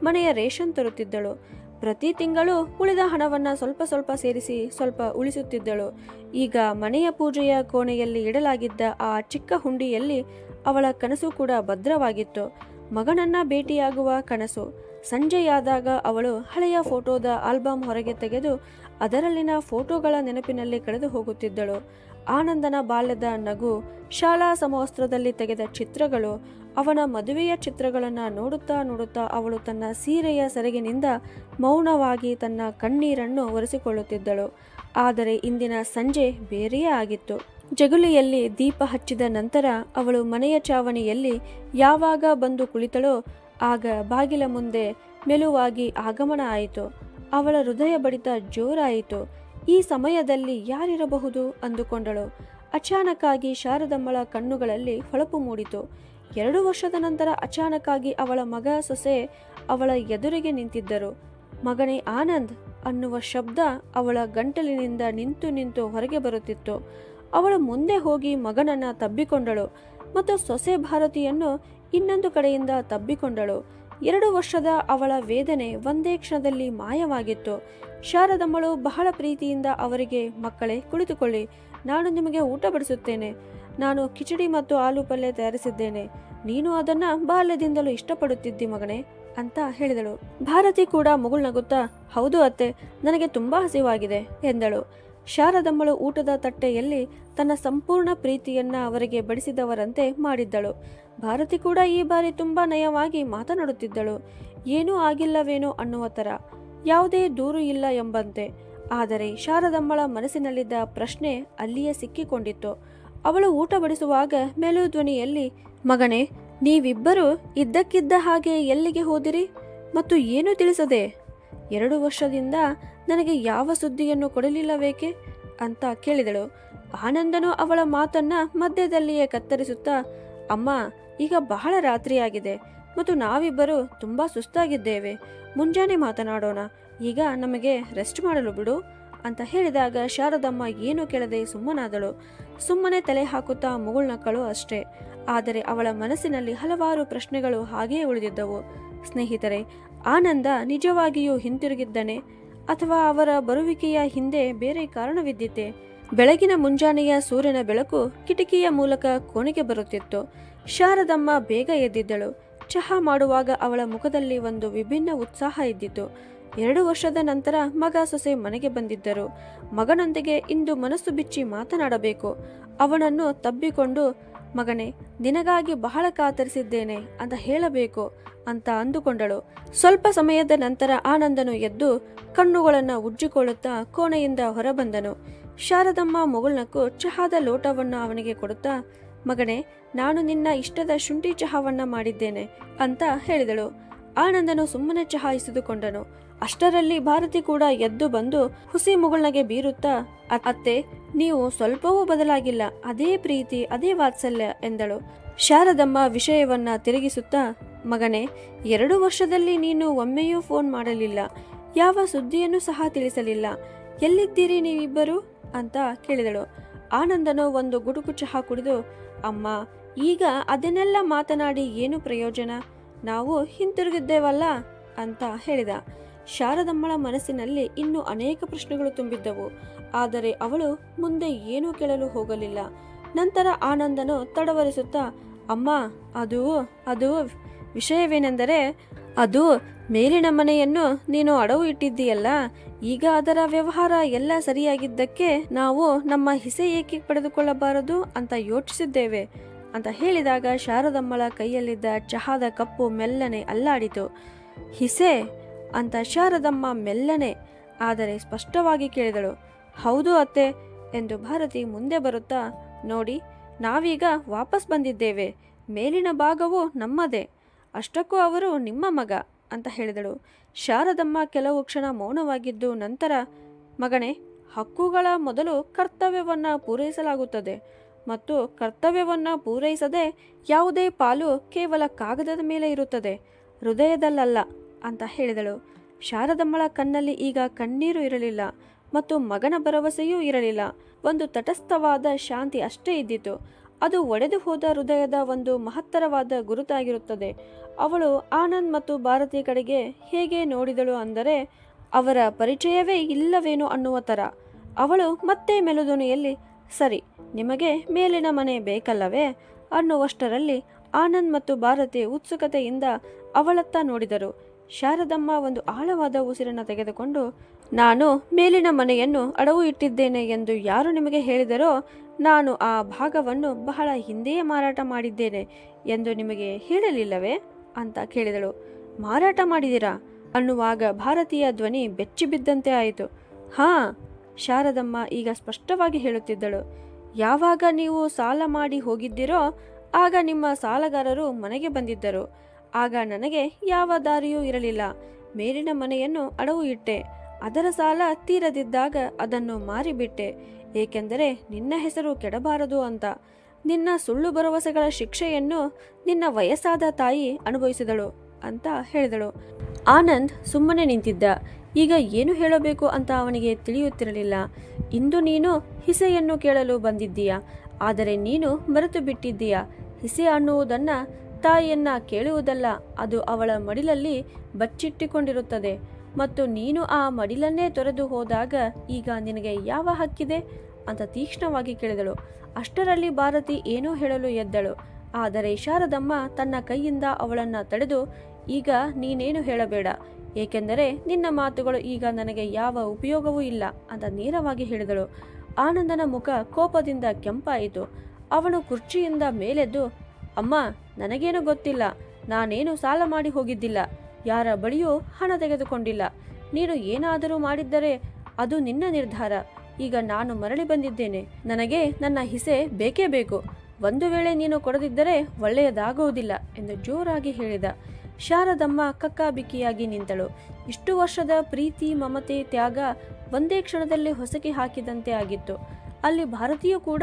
ಮನೆಯ ರೇಷನ್ ತರುತ್ತಿದ್ದಳು. ಪ್ರತಿ ತಿಂಗಳು ಉಳಿದ ಹಣವನ್ನ ಸ್ವಲ್ಪ ಸ್ವಲ್ಪ ಸೇರಿಸಿ ಸ್ವಲ್ಪ ಉಳಿಸುತ್ತಿದ್ದಳು. ಈಗ ಮನೆಯ ಪೂಜೆಯ ಕೋಣೆಯಲ್ಲಿ ಇಡಲಾಗಿದ್ದ ಆ ಚಿಕ್ಕ ಹುಂಡಿಯಲ್ಲಿ ಅವಳ ಕನಸು ಕೂಡ ಭದ್ರವಾಗಿತ್ತು. ಮಗನನ್ನ ಭೇಟಿಯಾಗುವ ಕನಸು. ಸಂಜೆಯಾದಾಗ ಅವಳು ಹಳೆಯ ಫೋಟೋದ ಆಲ್ಬಮ್ ಹೊರಗೆ ತೆಗೆದು ಅದರಲ್ಲಿನ ಫೋಟೋಗಳ ನೆನಪಿನಲ್ಲಿ ಕಳೆದು ಹೋಗುತ್ತಿದ್ದಳು. ಆನಂದನ ಬಾಲ್ಯದ ನಗು ಶಾಲಾ ಸಮವಸ್ತ್ರದಲ್ಲಿ ತೆಗೆದ ಚಿತ್ರಗಳು, ಅವನ ಮದುವೆಯ ಚಿತ್ರಗಳನ್ನು ನೋಡುತ್ತಾ ನೋಡುತ್ತಾ ಅವಳು ತನ್ನ ಸೀರೆಯ ಸೆರಗಿನಿಂದ ಮೌನವಾಗಿ ತನ್ನ ಕಣ್ಣೀರನ್ನು ಒರೆಸಿಕೊಳ್ಳುತ್ತಿದ್ದಳು. ಆದರೆ ಇಂದಿನ ಸಂಜೆ ಬೇರೆಯೇ ಆಗಿತ್ತು. ಜಗುಲಿಯಲ್ಲಿ ದೀಪ ಹಚ್ಚಿದ ನಂತರ ಅವಳು ಮನೆಯ ಚಾವಣಿಯಲ್ಲಿ ಯಾವಾಗ ಬಂದು ಕುಳಿತಳೋ ಆಗ ಬಾಗಿಲ ಮುಂದೆ ಮೆಲುವಾಗಿ ಆಗಮನ ಆಯಿತು. ಅವಳ ಹೃದಯ ಬಡಿತ ಜೋರಾಯಿತು. ಈ ಸಮಯದಲ್ಲಿ ಯಾರಿರಬಹುದು? ಅಂದುಕೊಂಡಳು. ಅಚಾನಕ್ಕಾಗಿ ಶಾರದಮ್ಮಳ ಕಣ್ಣುಗಳಲ್ಲಿ ಹೊಳಪು ಮೂಡಿತು. ಎರಡು ವರ್ಷದ ನಂತರ ಅಚಾನಕ್ಕಾಗಿ ಅವಳ ಮಗ ಸೊಸೆ ಅವಳ ಎದುರಿಗೆ ನಿಂತಿದ್ದರು. ಮಗನೇ ಆನಂದ್ ಅನ್ನುವ ಶಬ್ದ ಅವಳ ಗಂಟಲಿನಿಂದ ನಿಂತು ನಿಂತು ಹೊರಗೆ ಬರುತ್ತಿತ್ತು. ಅವಳು ಮುಂದೆ ಹೋಗಿ ಮಗನನ್ನ ತಬ್ಬಿಕೊಂಡಳು ಮತ್ತು ಸೊಸೆ ಭಾರತಿಯನ್ನು ಇನ್ನೊಂದು ಕಡೆಯಿಂದ ತಬ್ಬಿಕೊಂಡಳು. ಎರಡು ವರ್ಷದ ಅವಳ ವೇದನೆ ಒಂದೇ ಕ್ಷಣದಲ್ಲಿ ಮಾಯವಾಗಿತ್ತು. ಶಾರದಮ್ಮಳು ಬಹಳ ಪ್ರೀತಿಯಿಂದ ಅವರಿಗೆ, ಮಕ್ಕಳೇ, ಕುಳಿತುಕೊಳ್ಳಿ. ನಾನು ನಿಮಗೆ ಊಟ ಬಡಿಸುತ್ತೇನೆ. ನಾನು ಕಿಚಡಿ ಮತ್ತು ಆಲೂ ಪಲ್ಯ ತಯಾರಿಸಿದ್ದೇನೆ. ನೀನು ಅದನ್ನ ಬಾಲ್ಯದಿಂದಲೂ ಇಷ್ಟಪಡುತ್ತಿದ್ದಿ ಮಗನೇ, ಅಂತ ಹೇಳಿದಳು. ಭಾರತಿ ಕೂಡ ಮುಗುಳ್ನಗುತ್ತಾ, ಹೌದು ಅತ್ತೆ, ನನಗೆ ತುಂಬಾ ಹಸಿವಾಗಿದೆ, ಎಂದಳು. ಶಾರದಮ್ಮಳು ಊಟದ ತಟ್ಟೆಯಲ್ಲಿ ತನ್ನ ಸಂಪೂರ್ಣ ಪ್ರೀತಿಯನ್ನ ಅವರಿಗೆ ಬಡಿಸಿದವರಂತೆ ಮಾಡಿದ್ದಳು. ಭಾರತಿ ಕೂಡ ಈ ಬಾರಿ ತುಂಬಾ ನಯವಾಗಿ ಮಾತನಾಡುತ್ತಿದ್ದಳು. ಏನೂ ಆಗಿಲ್ಲವೇನೋ ಅನ್ನುವ ಥರ. ಯಾವುದೇ ದೂರು ಇಲ್ಲ ಎಂಬಂತೆ. ಆದರೆ ಶಾರದಮ್ಮಳ ಮನಸ್ಸಿನಲ್ಲಿದ್ದ ಪ್ರಶ್ನೆ ಅಲ್ಲಿಯೇ ಸಿಕ್ಕಿಕೊಂಡಿತ್ತು. ಅವಳು ಊಟ ಬಡಿಸುವಾಗ ಮೆಲು ಧ್ವನಿಯಲ್ಲಿ ಮಗನೇ, ನೀವಿಬ್ಬರು ಇದ್ದಕ್ಕಿದ್ದ ಹಾಗೆ ಎಲ್ಲಿಗೆ ಹೋದಿರಿ? ಮತ್ತು ಏನು ತಿಳಿಸದೆ? ಎರಡು ವರ್ಷದಿಂದ ನನಗೆ ಯಾವ ಸುದ್ದಿಯನ್ನು ಕೊಡಲಿಲ್ಲವೇಕೆ? ಅಂತ ಕೇಳಿದಳು. ಆನಂದನು ಅವಳ ಮಾತನ್ನ ಮಧ್ಯದಲ್ಲಿಯೇ ಕತ್ತರಿಸುತ್ತಾ, ಅಮ್ಮ, ಈಗ ಬಹಳ ರಾತ್ರಿಯಾಗಿದೆ. ಮತ್ತು ನಾವಿಬ್ಬರು ತುಂಬಾ ಸುಸ್ತಾಗಿದ್ದೇವೆ. ಮುಂಜಾನೆ ಮಾತನಾಡೋಣ. ಈಗ ನಮಗೆ ರೆಸ್ಟ್ ಮಾಡಲು ಬಿಡು. ಅಂತ ಹೇಳಿದಾಗ ಶಾರದಮ್ಮ ಏನು ಕೇಳದೆ ಸುಮ್ಮನಾದಳು. ಸುಮ್ಮನೆ ತಲೆ ಹಾಕುತ್ತಾ ಮುಗುಳ್ನಕ್ಕಳು ಅಷ್ಟೇ. ಆದರೆ ಅವಳ ಮನಸ್ಸಿನಲ್ಲಿ ಹಲವಾರು ಪ್ರಶ್ನೆಗಳು ಹಾಗೆಯೇ ಉಳಿದಿದ್ದವು. ಸ್ನೇಹಿತರೆ, ಆನಂದ ನಿಜವಾಗಿಯೂ ಹಿಂತಿರುಗಿದ್ದನೆ. ಅಥವಾ ಅವರ ಬರುವಿಕೆಯ ಹಿಂದೆ ಬೇರೆ ಕಾರಣವಿದ್ದಿತ್ತೆ ಬೆಳಗಿನ ಮುಂಜಾನೆಯ ಸೂರ್ಯನ ಬೆಳಕು ಕಿಟಕಿಯ ಮೂಲಕ ಕೋಣೆಗೆ ಬರುತ್ತಿತ್ತು. ಶಾರದಮ್ಮ ಬೇಗ ಎದ್ದಿದ್ದಳು. ಚಹಾ ಮಾಡುವಾಗ ಅವಳ ಮುಖದಲ್ಲಿ ಒಂದು ವಿಭಿನ್ನ ಉತ್ಸಾಹ ಇದ್ದಿತು ಎರಡು ವರ್ಷದ ನಂತರ ಮಗ ಸೊಸೆ ಮನೆಗೆ ಬಂದಿದ್ದರು. ಮಗನೊಂದಿಗೆ ಇಂದು ಮನಸ್ಸು ಬಿಚ್ಚಿ ಮಾತನಾಡಬೇಕು. ಅವನನ್ನು ತಬ್ಬಿಕೊಂಡು, ಮಗನೇ, ನಿನಗಾಗಿ ಬಹಳ ಕಾತರಿಸಿದ್ದೇನೆ ಅಂತ ಹೇಳಬೇಕು. ಅಂತ ಅಂದುಕೊಂಡಳು. ಸ್ವಲ್ಪ ಸಮಯದ ನಂತರ ಆನಂದನು ಎದ್ದು ಕಣ್ಣುಗಳನ್ನು ಉಜ್ಜಿಕೊಳ್ಳುತ್ತಾ ಕೋಣೆಯಿಂದ ಹೊರಬಂದನು. ಶಾರದಮ್ಮ ಮುಗುಳ್ನಕ್ಕು ಚಹಾದ ಲೋಟವನ್ನು ಅವನಿಗೆ ಕೊಡುತ್ತಾ, ಮಗನೇ, ನಾನು ನಿನ್ನ ಇಷ್ಟದ ಶುಂಠಿ ಚಹಾವನ್ನ ಮಾಡಿದ್ದೇನೆ ಅಂತ ಹೇಳಿದಳು. ಆನಂದನು ಸುಮ್ಮನೆ ಚಹಾ ಇಸಿದುಕೊಂಡನು ಅಷ್ಟರಲ್ಲಿ ಭಾರತಿ ಕೂಡ ಎದ್ದು ಬಂದು ಹುಸಿ ಮುಗುಳ್ನಗೆ ಬೀರುತ್ತಾ, "ಅ- ಅತ್ತೆ, ನೀವು ಸ್ವಲ್ಪವೂ ಬದಲಾಗಿಲ್ಲ, ಅದೇ ಪ್ರೀತಿ, ಅದೇ ವಾತ್ಸಲ್ಯ ಎಂದಳು. ಶಾರದಮ್ಮ ವಿಷಯವನ್ನ ತಿರುಗಿಸುತ್ತಾ, ಮಗನೇ, ಎರಡು ವರ್ಷದಲ್ಲಿ ನೀನು ಒಮ್ಮೆಯೂ ಫೋನ್ ಮಾಡಲಿಲ್ಲ. ಯಾವ ಸುದ್ದಿಯನ್ನು ಸಹ ತಿಳಿಸಲಿಲ್ಲ. ಎಲ್ಲಿದ್ದೀರಿ ನೀವಿಬ್ಬರು? ಅಂತ ಕೇಳಿದಳು. ಆನಂದನು ಒಂದು ಗುಡುಗು ಚಹಾ ಕುಡಿದು, ಅಮ್ಮ, ಈಗ ಅದನ್ನೆಲ್ಲ ಮಾತನಾಡಿ ಏನು ಪ್ರಯೋಜನ? ನಾವು ಹಿಂತಿರುಗಿದ್ದೇವಲ್ಲ? ಅಂತ ಹೇಳಿದ. ಶಾರದಮ್ಮಳ ಮನಸ್ಸಿನಲ್ಲಿ ಇನ್ನೂ ಅನೇಕ ಪ್ರಶ್ನೆಗಳು ತುಂಬಿದ್ದವು. ಆದರೆ ಅವಳು ಮುಂದೆ ಏನೂ ಕೇಳಲು ಹೋಗಲಿಲ್ಲ. ನಂತರ ಆನಂದನು ತಡವರಿಸುತ್ತಾ ಅಮ್ಮ, ಅದು ಅದು ವಿಷಯವೇನೆಂದರೆ, ಅದು ಮೇಲಿನ ಮನೆಯನ್ನು ನೀನು ಅಡವು ಇಟ್ಟಿದ್ದೀಯಲ್ಲ, ಈಗ ಅದರ ವ್ಯವಹಾರ ಎಲ್ಲ ಸರಿಯಾಗಿದ್ದಕ್ಕೆ ನಾವು ನಮ್ಮ ಹಿಸೆ ಏಕೆ ಪಡೆದುಕೊಳ್ಳಬಾರದು ಅಂತ ಯೋಚಿಸಿದ್ದೇವೆ ಅಂತ ಹೇಳಿದಾಗ ಶಾರದಮ್ಮಳ ಕೈಯಲ್ಲಿದ್ದ ಚಹಾದ ಕಪ್ಪು ಮೆಲ್ಲನೆ ಅಲ್ಲಾಡಿತು. ಹಿಸೆ? ಅಂತ ಶಾರದಮ್ಮ ಮೆಲ್ಲನೆ, ಆದರೆ ಸ್ಪಷ್ಟವಾಗಿ ಕೇಳಿದಳು. ಹೌದು ಅತ್ತೆ, ಎಂದು ಭಾರತಿ ಮುಂದೆ ಬರುತ್ತಾ ನೋಡಿ ನಾವೀಗ ವಾಪಸ್ ಬಂದಿದ್ದೇವೆ. ಮೇಲಿನ ಭಾಗವು ನಮ್ಮದೇ. ಅಷ್ಟಕ್ಕೂ ಅವರು ನಿಮ್ಮ ಮಗ ಅಂತ ಹೇಳಿದಳು. ಶಾರದಮ್ಮ ಕೆಲವು ಕ್ಷಣ ಮೌನವಾಗಿದ್ದು ನಂತರ, ಮಗನೇ, ಹಕ್ಕುಗಳ ಮೊದಲು ಕರ್ತವ್ಯವನ್ನು ಪೂರೈಸಲಾಗುತ್ತದೆ ಮತ್ತು ಕರ್ತವ್ಯವನ್ನು ಪೂರೈಸದೆ ಯಾವುದೇ ಪಾಲು ಕೇವಲ ಕಾಗದದ ಮೇಲೆ ಇರುತ್ತದೆ, ಹೃದಯದಲ್ಲಲ್ಲ ಅಂತ ಹೇಳಿದಳು. ಶಾರದಮ್ಮಳ ಕಣ್ಣಲ್ಲಿ ಈಗ ಕಣ್ಣೀರು ಇರಲಿಲ್ಲ ಮತ್ತು ಮಗನ ಭರವಸೆಯೂ ಇರಲಿಲ್ಲ. ಒಂದು ತಟಸ್ಥವಾದ ಶಾಂತಿ ಅಷ್ಟೇ ಇದ್ದಿತು. ಅದು ಒಡೆದು ಹೋದ ಹೃದಯದ ಒಂದು ಮಹತ್ತರವಾದ ಗುರುತಾಗಿರುತ್ತದೆ. ಅವಳು ಆನಂದ್ ಮತ್ತು ಭಾರತಿ ಕಡೆಗೆ ಹೇಗೆ ನೋಡಿದಳು ಅಂದರೆ, ಅವರ ಪರಿಚಯವೇ ಇಲ್ಲವೇನೋ ಅನ್ನುವ ಥರ. ಅವಳು ಮತ್ತೆ ಮೆಲುದೊನೆಯಲ್ಲಿ, ಸರಿ, ನಿಮಗೆ ಮೇಲಿನ ಮನೆ ಬೇಕಲ್ಲವೇ? ಅನ್ನುವಷ್ಟರಲ್ಲಿ ಆನಂದ್ ಮತ್ತು ಭಾರತಿ ಉತ್ಸುಕತೆಯಿಂದ ಅವಳತ್ತ ನೋಡಿದರು. ಶಾರದಮ್ಮ ಒಂದು ಆಳವಾದ ಉಸಿರನ್ನು ತೆಗೆದುಕೊಂಡು, ನಾನು ಮೇಲಿನ ಮನೆಯನ್ನು ಅಡವು ಇಟ್ಟಿದ್ದೇನೆ ಎಂದು ಯಾರು ನಿಮಗೆ ಹೇಳಿದರೋ, ನಾನು ಆ ಭಾಗವನ್ನು ಬಹಳ ಹಿಂದೆಯೇ ಮಾರಾಟ ಮಾಡಿದ್ದೇನೆ ಎಂದು ನಿಮಗೆ ಹೇಳಲಿಲ್ಲವೇ? ಅಂತ ಕೇಳಿದಳು. ಮಾರಾಟ ಮಾಡಿದಿರಾ ಅನ್ನುವಾಗ ಭಾರತೀಯ ಧ್ವನಿ ಬೆಚ್ಚಿಬಿದ್ದಂತೆ ಆಯಿತು. ಹಾ, ಶಾರದಮ್ಮ ಈಗ ಸ್ಪಷ್ಟವಾಗಿ ಹೇಳುತ್ತಿದ್ದಳು. ಯಾವಾಗ ನೀವು ಸಾಲ ಮಾಡಿ ಹೋಗಿದ್ದೀರೋ, ಆಗ ನಿಮ್ಮ ಸಾಲಗಾರರು ಮನೆಗೆ ಬಂದಿದ್ದರು. ಆಗ ನನಗೆ ಯಾವ ದಾರಿಯೂ ಇರಲಿಲ್ಲ. ಮೇಲಿನ ಮನೆಯನ್ನು ಅಡವು ಇಟ್ಟೆ. ಅದರ ಸಾಲ ತೀರದಿದ್ದಾಗ ಅದನ್ನು ಮಾರಿಬಿಟ್ಟೆ. ಏಕೆಂದರೆ ನಿನ್ನ ಹೆಸರು ಕೆಡಬಾರದು ಅಂತ. ನಿನ್ನ ಸುಳ್ಳು ಭರವಸೆಗಳ ಶಿಕ್ಷೆಯನ್ನು ನಿನ್ನ ವಯಸ್ಸಾದ ತಾಯಿ ಅನುಭವಿಸಿದಳು ಅಂತ ಹೇಳಿದಳು. ಆನಂದ್ ಸುಮ್ಮನೆ ನಿಂತಿದ್ದ. ಈಗ ಏನು ಹೇಳಬೇಕು ಅಂತ ಅವನಿಗೆ ತಿಳಿಯುತ್ತಿರಲಿಲ್ಲ. ಇಂದು ನೀನು ಹಿಸೆಯನ್ನು ಕೇಳಲು ಬಂದಿದ್ದೀಯ? ಆದರೆ ನೀನು ಮರೆತು ಬಿಟ್ಟಿದ್ದೀಯ ಹಿಸೆ ಅನ್ನುವುದನ್ನ ತಾಯಿಯನ್ನ ಕೇಳುವುದಲ್ಲ, ಅದು ಅವಳ ಮಡಿಲಲ್ಲಿ ಬಚ್ಚಿಟ್ಟಿಕೊಂಡಿರುತ್ತದೆ. ಮತ್ತು ನೀನು ಆ ಮಡಿಲನ್ನೇ ತೊರೆದು ಹೋದಾಗ ಈಗ ನಿನಗೆ ಯಾವ ಹಕ್ಕಿದೆ? ಅಂತ ತೀಕ್ಷ್ಣವಾಗಿ ಕೇಳಿದಳು. ಅಷ್ಟರಲ್ಲಿ ಭಾರತಿ ಏನೋ ಹೇಳಲು ಎದ್ದಳು. ಆದರೆ ಶಾರದಮ್ಮ ತನ್ನ ಕೈಯಿಂದ ಅವಳನ್ನ ತಡೆದು, ಈಗ ನೀನೇನು ಹೇಳಬೇಡ, ಏಕೆಂದರೆ ನಿನ್ನ ಮಾತುಗಳು ಈಗ ನನಗೆ ಯಾವ ಉಪಯೋಗವೂ ಇಲ್ಲ ಅಂತ ನೇರವಾಗಿ ಹೇಳಿದಳು. ಆನಂದನ ಮುಖ ಕೋಪದಿಂದ ಕೆಂಪಾಯಿತು. ಅವನು ಕುರ್ಚಿಯಿಂದ ಮೇಲೆದ್ದು ಅಮ್ಮ, ನನಗೇನು ಗೊತ್ತಿಲ್ಲ. ನಾನೇನು ಸಾಲ ಮಾಡಿ ಹೋಗಿದ್ದಿಲ್ಲ. ಯಾರ ಬಳಿಯೂ ಹಣ ತೆಗೆದುಕೊಂಡಿಲ್ಲ. ನೀನು ಏನಾದರೂ ಮಾಡಿದ್ದರೆ ಅದು ನಿನ್ನ ನಿರ್ಧಾರ. ಈಗ ನಾನು ಮರಳಿ ಬಂದಿದ್ದೇನೆ. ನನಗೆ ನನ್ನ ಹಿಸೆ ಬೇಕೇ ಬೇಕು. ಒಂದು ವೇಳೆ ನೀನು ಕೊಡದಿದ್ದರೆ ಒಳ್ಳೆಯದಾಗುವುದಿಲ್ಲ ಎಂದು ಜೋರಾಗಿ ಹೇಳಿದ. ಶಾರದಮ್ಮ ಕಕ್ಕಾಬಿಕ್ಕಿಯಾಗಿ ನಿಂತಳು. ಇಷ್ಟು ವರ್ಷದ ಪ್ರೀತಿ, ಮಮತೆ, ತ್ಯಾಗ ಒಂದೇ ಕ್ಷಣದಲ್ಲಿ ಹೊಸಕಿ ಹಾಕಿದಂತೆ ಆಗಿತ್ತು. ಅಲ್ಲಿ ಭಾರತೀಯ ಕೂಡ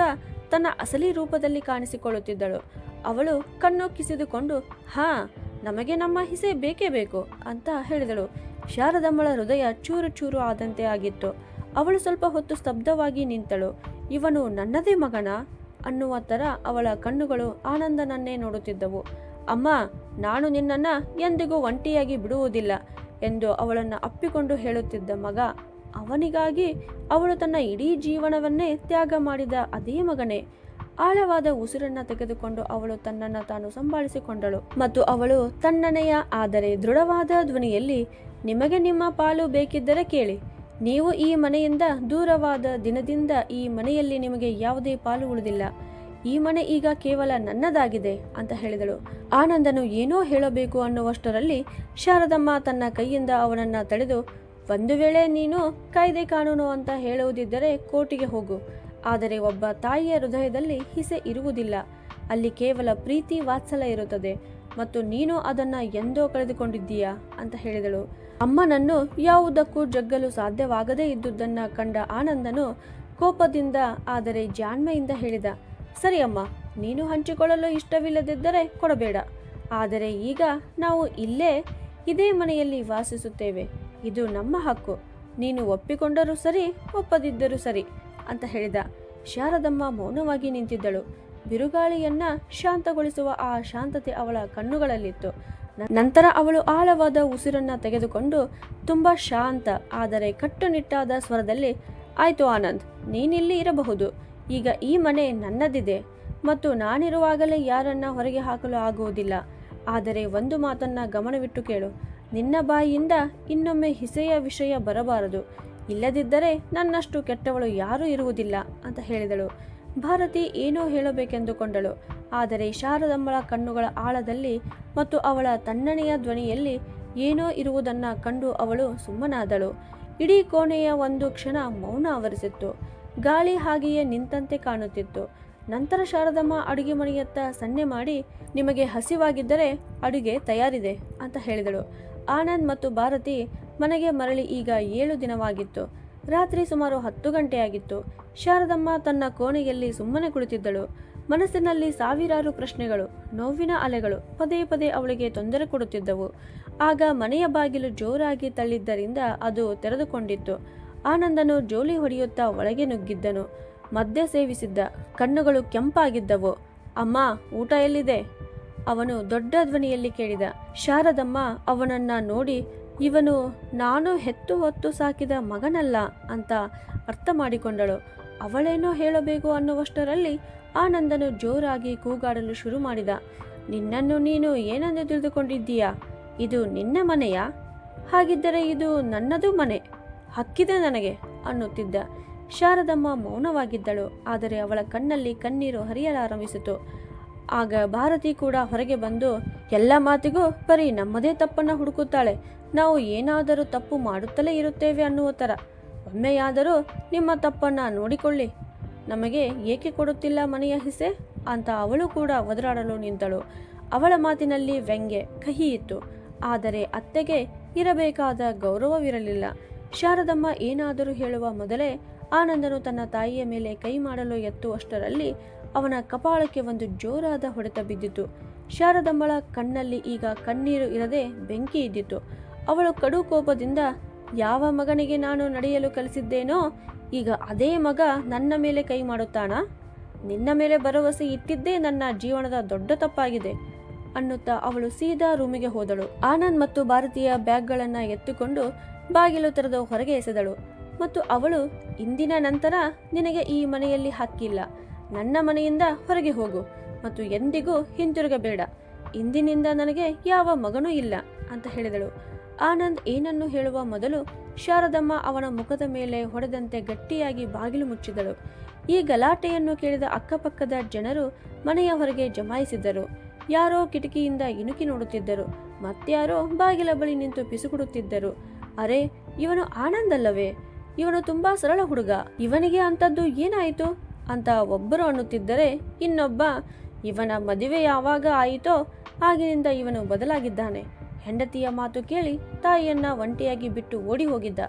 ತನ್ನ ಅಸಲಿ ರೂಪದಲ್ಲಿ ಕಾಣಿಸಿಕೊಳ್ಳುತ್ತಿದ್ದಳು. ಅವಳು ಕಣ್ಣು ಕಿಸಿದುಕೊಂಡು ಹಾ, ನಮಗೆ ನಮ್ಮ ಹಿಸೆ ಬೇಕೇ ಬೇಕು ಅಂತ ಹೇಳಿದಳು. ಶಾರದಮ್ಮಳ ಹೃದಯ ಚೂರು ಚೂರು ಆದಂತೆ ಆಗಿತ್ತು. ಅವಳು ಸ್ವಲ್ಪ ಹೊತ್ತು ಸ್ತಬ್ಧವಾಗಿ ನಿಂತಳು. ಇವನು ನನ್ನದೇ ಮಗನ? ಅನ್ನುವ ಥರ ಅವಳ ಕಣ್ಣುಗಳು ಆನಂದನನ್ನೇ ನೋಡುತ್ತಿದ್ದವು. ಅಮ್ಮ, ನಾನು ನಿನ್ನನ್ನು ಎಂದಿಗೂ ಒಂಟಿಯಾಗಿ ಬಿಡುವುದಿಲ್ಲ ಎಂದು ಅವಳನ್ನು ಅಪ್ಪಿಕೊಂಡು ಹೇಳುತ್ತಿದ್ದ ಮಗ, ಅವನಿಗಾಗಿ ಅವಳು ತನ್ನ ಇಡೀ ಜೀವನವನ್ನೇ ತ್ಯಾಗ ಮಾಡಿದ ಅದೇ ಮಗನೇ. ಆಳವಾದ ಉಸಿರನ್ನ ತೆಗೆದುಕೊಂಡು ಅವಳು ತನ್ನನ್ನು ತಾನು ಸಂಭಾಳಿಸಿಕೊಂಡಳು. ಮತ್ತು ಅವಳು ತನ್ನನೆಯ, ಆದರೆ ದೃಢವಾದ ಧ್ವನಿಯಲ್ಲಿ, ನಿಮಗೆ ನಿಮ್ಮ ಪಾಲು ಬೇಕಿದ್ದರೆ ಕೇಳಿ. ನೀವು ಈ ಮನೆಯಿಂದ ದೂರವಾದ ದಿನದಿಂದ ಈ ಮನೆಯಲ್ಲಿ ನಿಮಗೆ ಯಾವುದೇ ಪಾಲು ಉಳಿದಿಲ್ಲ. ಈ ಮನೆ ಈಗ ಕೇವಲ ನನ್ನದಾಗಿದೆ, ಅಂತ ಹೇಳಿದಳು. ಆನಂದನು ಏನೋ ಹೇಳಬೇಕು ಅನ್ನುವಷ್ಟರಲ್ಲಿ ಶಾರದಮ್ಮ ತನ್ನ ಕೈಯಿಂದ ಅವನನ್ನು ತಡೆದು, ಒಂದು ವೇಳೆ ನೀನು ಕಾಯ್ದೆ ಕಾನೂನು ಅಂತ ಹೇಳುವುದಿದ್ದರೆ ಕೋರ್ಟಿಗೆ ಹೋಗು. ಆದರೆ ಒಬ್ಬ ತಾಯಿಯ ಹೃದಯದಲ್ಲಿ ಹಿಸೆ ಇರುವುದಿಲ್ಲ. ಅಲ್ಲಿ ಕೇವಲ ಪ್ರೀತಿ ವಾತ್ಸಲ್ಯ ಇರುತ್ತದೆ. ಮತ್ತು ನೀನು ಅದನ್ನ ಎಂದೋ ಕಳೆದುಕೊಂಡಿದ್ದೀಯಾ? ಅಂತ ಹೇಳಿದಳು. ಅಮ್ಮನನ್ನು ಯಾವುದಕ್ಕೂ ಜಗ್ಗಲು ಸಾಧ್ಯವಾಗದೇ ಇದ್ದುದನ್ನ ಕಂಡ ಆನಂದನು ಕೋಪದಿಂದ, ಆದರೆ ಜಾಣ್ಮೆಯಿಂದ ಹೇಳಿದ, ಸರಿ ಅಮ್ಮ, ನೀನು ಹಂಚಿಕೊಳ್ಳಲು ಇಷ್ಟವಿಲ್ಲದಿದ್ದರೆ ಕೊಡಬೇಡ. ಆದರೆ ಈಗ ನಾವು ಇಲ್ಲೇ, ಇದೇ ಮನೆಯಲ್ಲಿ ವಾಸಿಸುತ್ತೇವೆ. ಇದು ನಮ್ಮ ಹಕ್ಕು. ನೀನು ಒಪ್ಪಿಕೊಂಡರೂ ಸರಿ, ಒಪ್ಪದಿದ್ದರೂ ಸರಿ. ಅಂತ ಹೇಳಿದ. ಶಾರದಮ್ಮ ಮೌನವಾಗಿ ನಿಂತಿದ್ದಳು. ಬಿರುಗಾಳಿಯನ್ನ ಶಾಂತಗೊಳಿಸುವ ಆ ಶಾಂತತೆ ಅವಳ ಕಣ್ಣುಗಳಲ್ಲಿತ್ತು. ನಂತರ ಅವಳು ಆಳವಾದ ಉಸಿರನ್ನ ತೆಗೆದುಕೊಂಡು, ತುಂಬಾ ಶಾಂತ, ಆದರೆ ಕಟ್ಟುನಿಟ್ಟಾದ ಸ್ವರದಲ್ಲಿ, ಆಯ್ತು ಆನಂದ್, ನೀನಿಲ್ಲಿ ಇರಬಹುದು. ಈಗ ಈ ಮನೆ ನನ್ನದಿದೆ. ಮತ್ತು ನಾನಿರುವಾಗಲೇ ಯಾರನ್ನ ಹೊರಗೆ ಹಾಕಲು ಆಗುವುದಿಲ್ಲ. ಆದರೆ ಒಂದು ಮಾತನ್ನ ಗಮನವಿಟ್ಟು ಕೇಳು. ನಿನ್ನ ಬಾಯಿಯಿಂದ ಇನ್ನೊಮ್ಮೆ ಹಿಸೆಯ ವಿಷಯ ಬರಬಾರದು. ಇಲ್ಲದಿದ್ದರೆ ನನ್ನಷ್ಟು ಕೆಟ್ಟವಳು ಯಾರೂ ಇರುವುದಿಲ್ಲ ಅಂತ ಹೇಳಿದಳು. ಭಾರತಿ ಏನೋ ಹೇಳಬೇಕೆಂದುಕೊಂಡಳು. ಆದರೆ ಶಾರದಮ್ಮಳ ಕಣ್ಣುಗಳ ಆಳದಲ್ಲಿ ಮತ್ತು ಅವಳ ತಣ್ಣನೆಯ ಧ್ವನಿಯಲ್ಲಿ ಏನೋ ಇರುವುದನ್ನು ಕಂಡು ಅವಳು ಸುಮ್ಮನಾದಳು. ಇಡೀ ಕೋಣೆಯ ಒಂದು ಕ್ಷಣ ಮೌನ ಆವರಿಸಿತ್ತು. ಗಾಳಿ ಹಾಗೆಯೇ ನಿಂತಂತೆ ಕಾಣುತ್ತಿತ್ತು. ನಂತರ ಶಾರದಮ್ಮ ಅಡುಗೆ ಮನೆಯತ್ತ ಸನ್ನೆ ಮಾಡಿ, ನಿಮಗೆ ಹಸಿವಾಗಿದ್ದರೆ ಅಡುಗೆ ತಯಾರಿದೆ ಅಂತ ಹೇಳಿದಳು. ಆನಂದ್ ಮತ್ತು ಭಾರತಿ ಮನೆಗೆ ಮರಳಿ ಈಗ ಏಳು ದಿನವಾಗಿತ್ತು. ರಾತ್ರಿ ಸುಮಾರು ಹತ್ತು ಗಂಟೆಯಾಗಿತ್ತು. ಶಾರದಮ್ಮ ತನ್ನ ಕೋಣೆಯಲ್ಲಿ ಸುಮ್ಮನೆ ಕುಳಿತಿದ್ದಳು. ಮನಸ್ಸಿನಲ್ಲಿ ಸಾವಿರಾರು ಪ್ರಶ್ನೆಗಳು, ನೋವಿನ ಅಲೆಗಳು ಪದೇ ಪದೇ ಅವಳಿಗೆ ತೊಂದರೆ ಕೊಡುತ್ತಿದ್ದವು. ಆಗ ಮನೆಯ ಬಾಗಿಲು ಜೋರಾಗಿ ತಳ್ಳಿದ್ದರಿಂದ ಅದು ತೆರೆದುಕೊಂಡಿತ್ತು. ಆನಂದನು ಜೋಲಿ ಹೊಡೆಯುತ್ತಾ ಒಳಗೆ ನುಗ್ಗಿದ್ದನು. ಮದ್ಯ ಸೇವಿಸಿದ್ದ ಕಣ್ಣುಗಳು ಕೆಂಪಾಗಿದ್ದವು. ಅಮ್ಮ, ಊಟ ಎಲ್ಲಿದೆ? ಅವನು ದೊಡ್ಡ ಧ್ವನಿಯಲ್ಲಿ ಕೇಳಿದ. ಶಾರದಮ್ಮ ಅವನನ್ನ ನೋಡಿ ಇವನು, ನಾನು ಹೆತ್ತು ಹೊತ್ತು ಸಾಕಿದ ಮಗನಲ್ಲ ಅಂತ ಅರ್ಥ ಮಾಡಿಕೊಂಡಳು. ಅವಳೇನೋ ಹೇಳಬೇಕು ಅನ್ನುವಷ್ಟರಲ್ಲಿ ಆನಂದನು ಜೋರಾಗಿ ಕೂಗಾಡಲು ಶುರು ಮಾಡಿದ. ನಿನ್ನನ್ನು ನೀನು ಏನೆಂದು ತಿಳಿದುಕೊಂಡಿದ್ದೀಯಾ? ಇದು ನಿನ್ನ ಮನೆಯಾ? ಹಾಗಿದ್ದರೆ ಇದು ನನ್ನದು ಮನೆ. ಹಕ್ಕಿದೆ ನನಗೆ ಅನ್ನುತ್ತಿದ್ದ. ಶಾರದಮ್ಮ ಮೌನವಾಗಿದ್ದಳು, ಆದರೆ ಅವಳ ಕಣ್ಣಲ್ಲಿ ಕಣ್ಣೀರು ಹರಿಯಲಾರಂಭಿಸಿತು ಆಗ ಭಾರತಿ ಕೂಡ ಹೊರಗೆ ಬಂದು, ಎಲ್ಲ ಮಾತಿಗೂ ಬರೀ ನಮ್ಮದೇ ತಪ್ಪನ್ನು ಹುಡುಕುತ್ತಾಳೆ. ನಾವು ಏನಾದರೂ ತಪ್ಪು ಮಾಡುತ್ತಲೇ ಇರುತ್ತೇವೆ ಅನ್ನುವ ಥರ. ಒಮ್ಮೆಯಾದರೂ ನಿಮ್ಮ ತಪ್ಪನ್ನು ನೋಡಿಕೊಳ್ಳಿ. ನಮಗೆ ಏಕೆ ಕೊಡುತ್ತಿಲ್ಲ ಮನೆಯ ಹಿಸೆ? ಅಂತ ಅವಳು ಕೂಡ ಒದರಾಡಲು ನಿಂತಳು. ಅವಳ ಮಾತಿನಲ್ಲಿ ವ್ಯಂಗ್ಯ, ಕಹಿ ಇತ್ತು. ಆದರೆ ಅತ್ತೆಗೆ ಇರಬೇಕಾದ ಗೌರವವಿರಲಿಲ್ಲ. ಶಾರದಮ್ಮ ಏನಾದರೂ ಹೇಳುವ ಮೊದಲೇ ಆನಂದನು ತನ್ನ ತಾಯಿಯ ಮೇಲೆ ಕೈ ಮಾಡಲು ಎತ್ತುವಷ್ಟರಲ್ಲಿ ಅವನ ಕಪಾಳಕ್ಕೆ ಒಂದು ಜೋರಾದ ಹೊಡೆತ ಬಿದ್ದಿತು. ಶಾರದಮ್ಮಳ ಕಣ್ಣಲ್ಲಿ ಈಗ ಕಣ್ಣೀರು ಇರದೆ ಬೆಂಕಿ ಇದ್ದಿತು. ಅವಳು ಕಡು ಕೋಪದಿಂದ, ಯಾವ ಮಗನಿಗೆ ನಾನು ನಡೆಯಲು ಕಲಿಸಿದ್ದೇನೋ, ಈಗ ಅದೇ ಮಗ ನನ್ನ ಮೇಲೆ ಕೈ ಮಾಡುತ್ತಾನಾ? ನಿನ್ನ ಮೇಲೆ ಭರವಸೆ ಇಟ್ಟಿದ್ದೇ ನನ್ನ ಜೀವನದ ದೊಡ್ಡ ತಪ್ಪಾಗಿದೆ, ಅನ್ನುತ್ತಾ ಅವಳು ಸೀದಾ ರೂಮಿಗೆ ಹೋದಳು. ಆನಂದ್ ಮತ್ತು ಭಾರತೀಯ ಬ್ಯಾಗ್ಗಳನ್ನು ಎತ್ತುಕೊಂಡು ಬಾಗಿಲು ತೆರೆದು ಹೊರಗೆ ಎಸೆದಳು. ಮತ್ತು ಅವಳು, ಇಂದಿನ ನಂತರ ನಿನಗೆ ಈ ಮನೆಯಲ್ಲಿ ಹಕ್ಕಿಲ್ಲ. ನನ್ನ ಮನೆಯಿಂದ ಹೊರಗೆ ಹೋಗು ಮತ್ತು ಎಂದಿಗೂ ಹಿಂತಿರುಗಬೇಡ. ಇಂದಿನಿಂದ ನನಗೆ ಯಾವ ಮಗನೂ ಇಲ್ಲ, ಅಂತ ಹೇಳಿದಳು. ಆನಂದ್ ಏನನ್ನು ಹೇಳುವ ಮೊದಲು ಶಾರದಮ್ಮ ಅವನ ಮುಖದ ಮೇಲೆ ಹೊಡೆದಂತೆ ಗಟ್ಟಿಯಾಗಿ ಬಾಗಿಲು ಮುಚ್ಚಿದಳು. ಈ ಗಲಾಟೆಯನ್ನು ಕೇಳಿದ ಅಕ್ಕಪಕ್ಕದ ಜನರು ಮನೆಯ ಹೊರಗೆ ಜಮಾಯಿಸಿದ್ದರು. ಯಾರೋ ಕಿಟಕಿಯಿಂದ ಇಣುಕಿ ನೋಡುತ್ತಿದ್ದರು. ಮತ್ತಾರೋ ಬಾಗಿಲ ಬಳಿ ನಿಂತು ಪಿಸುಗುಡುತ್ತಿದ್ದರು ಅರೆ, ಇವನು ಆನಂದ್ ಅಲ್ಲವೇ ಇವನು ತುಂಬಾ ಸರಳ ಹುಡುಗ. ಇವನಿಗೆ ಅಂತದ್ದು ಏನಾಯಿತು? ಅಂತ ಒಬ್ಬರು ಅನ್ನುತ್ತಿದ್ದರೆ ಇನ್ನೊಬ್ಬ, ಇವನ ಮದುವೆ ಯಾವಾಗ ಆಯಿತೋ, ಆಗಿನಿಂದ ಇವನು ಬದಲಾಗಿದ್ದಾನೆ. ಹೆಂಡತಿಯ ಮಾತು ಕೇಳಿ ತಾಯಿಯನ್ನ ಒಂಟಿಯಾಗಿ ಬಿಟ್ಟು ಓಡಿ ಹೋಗಿದ್ದ.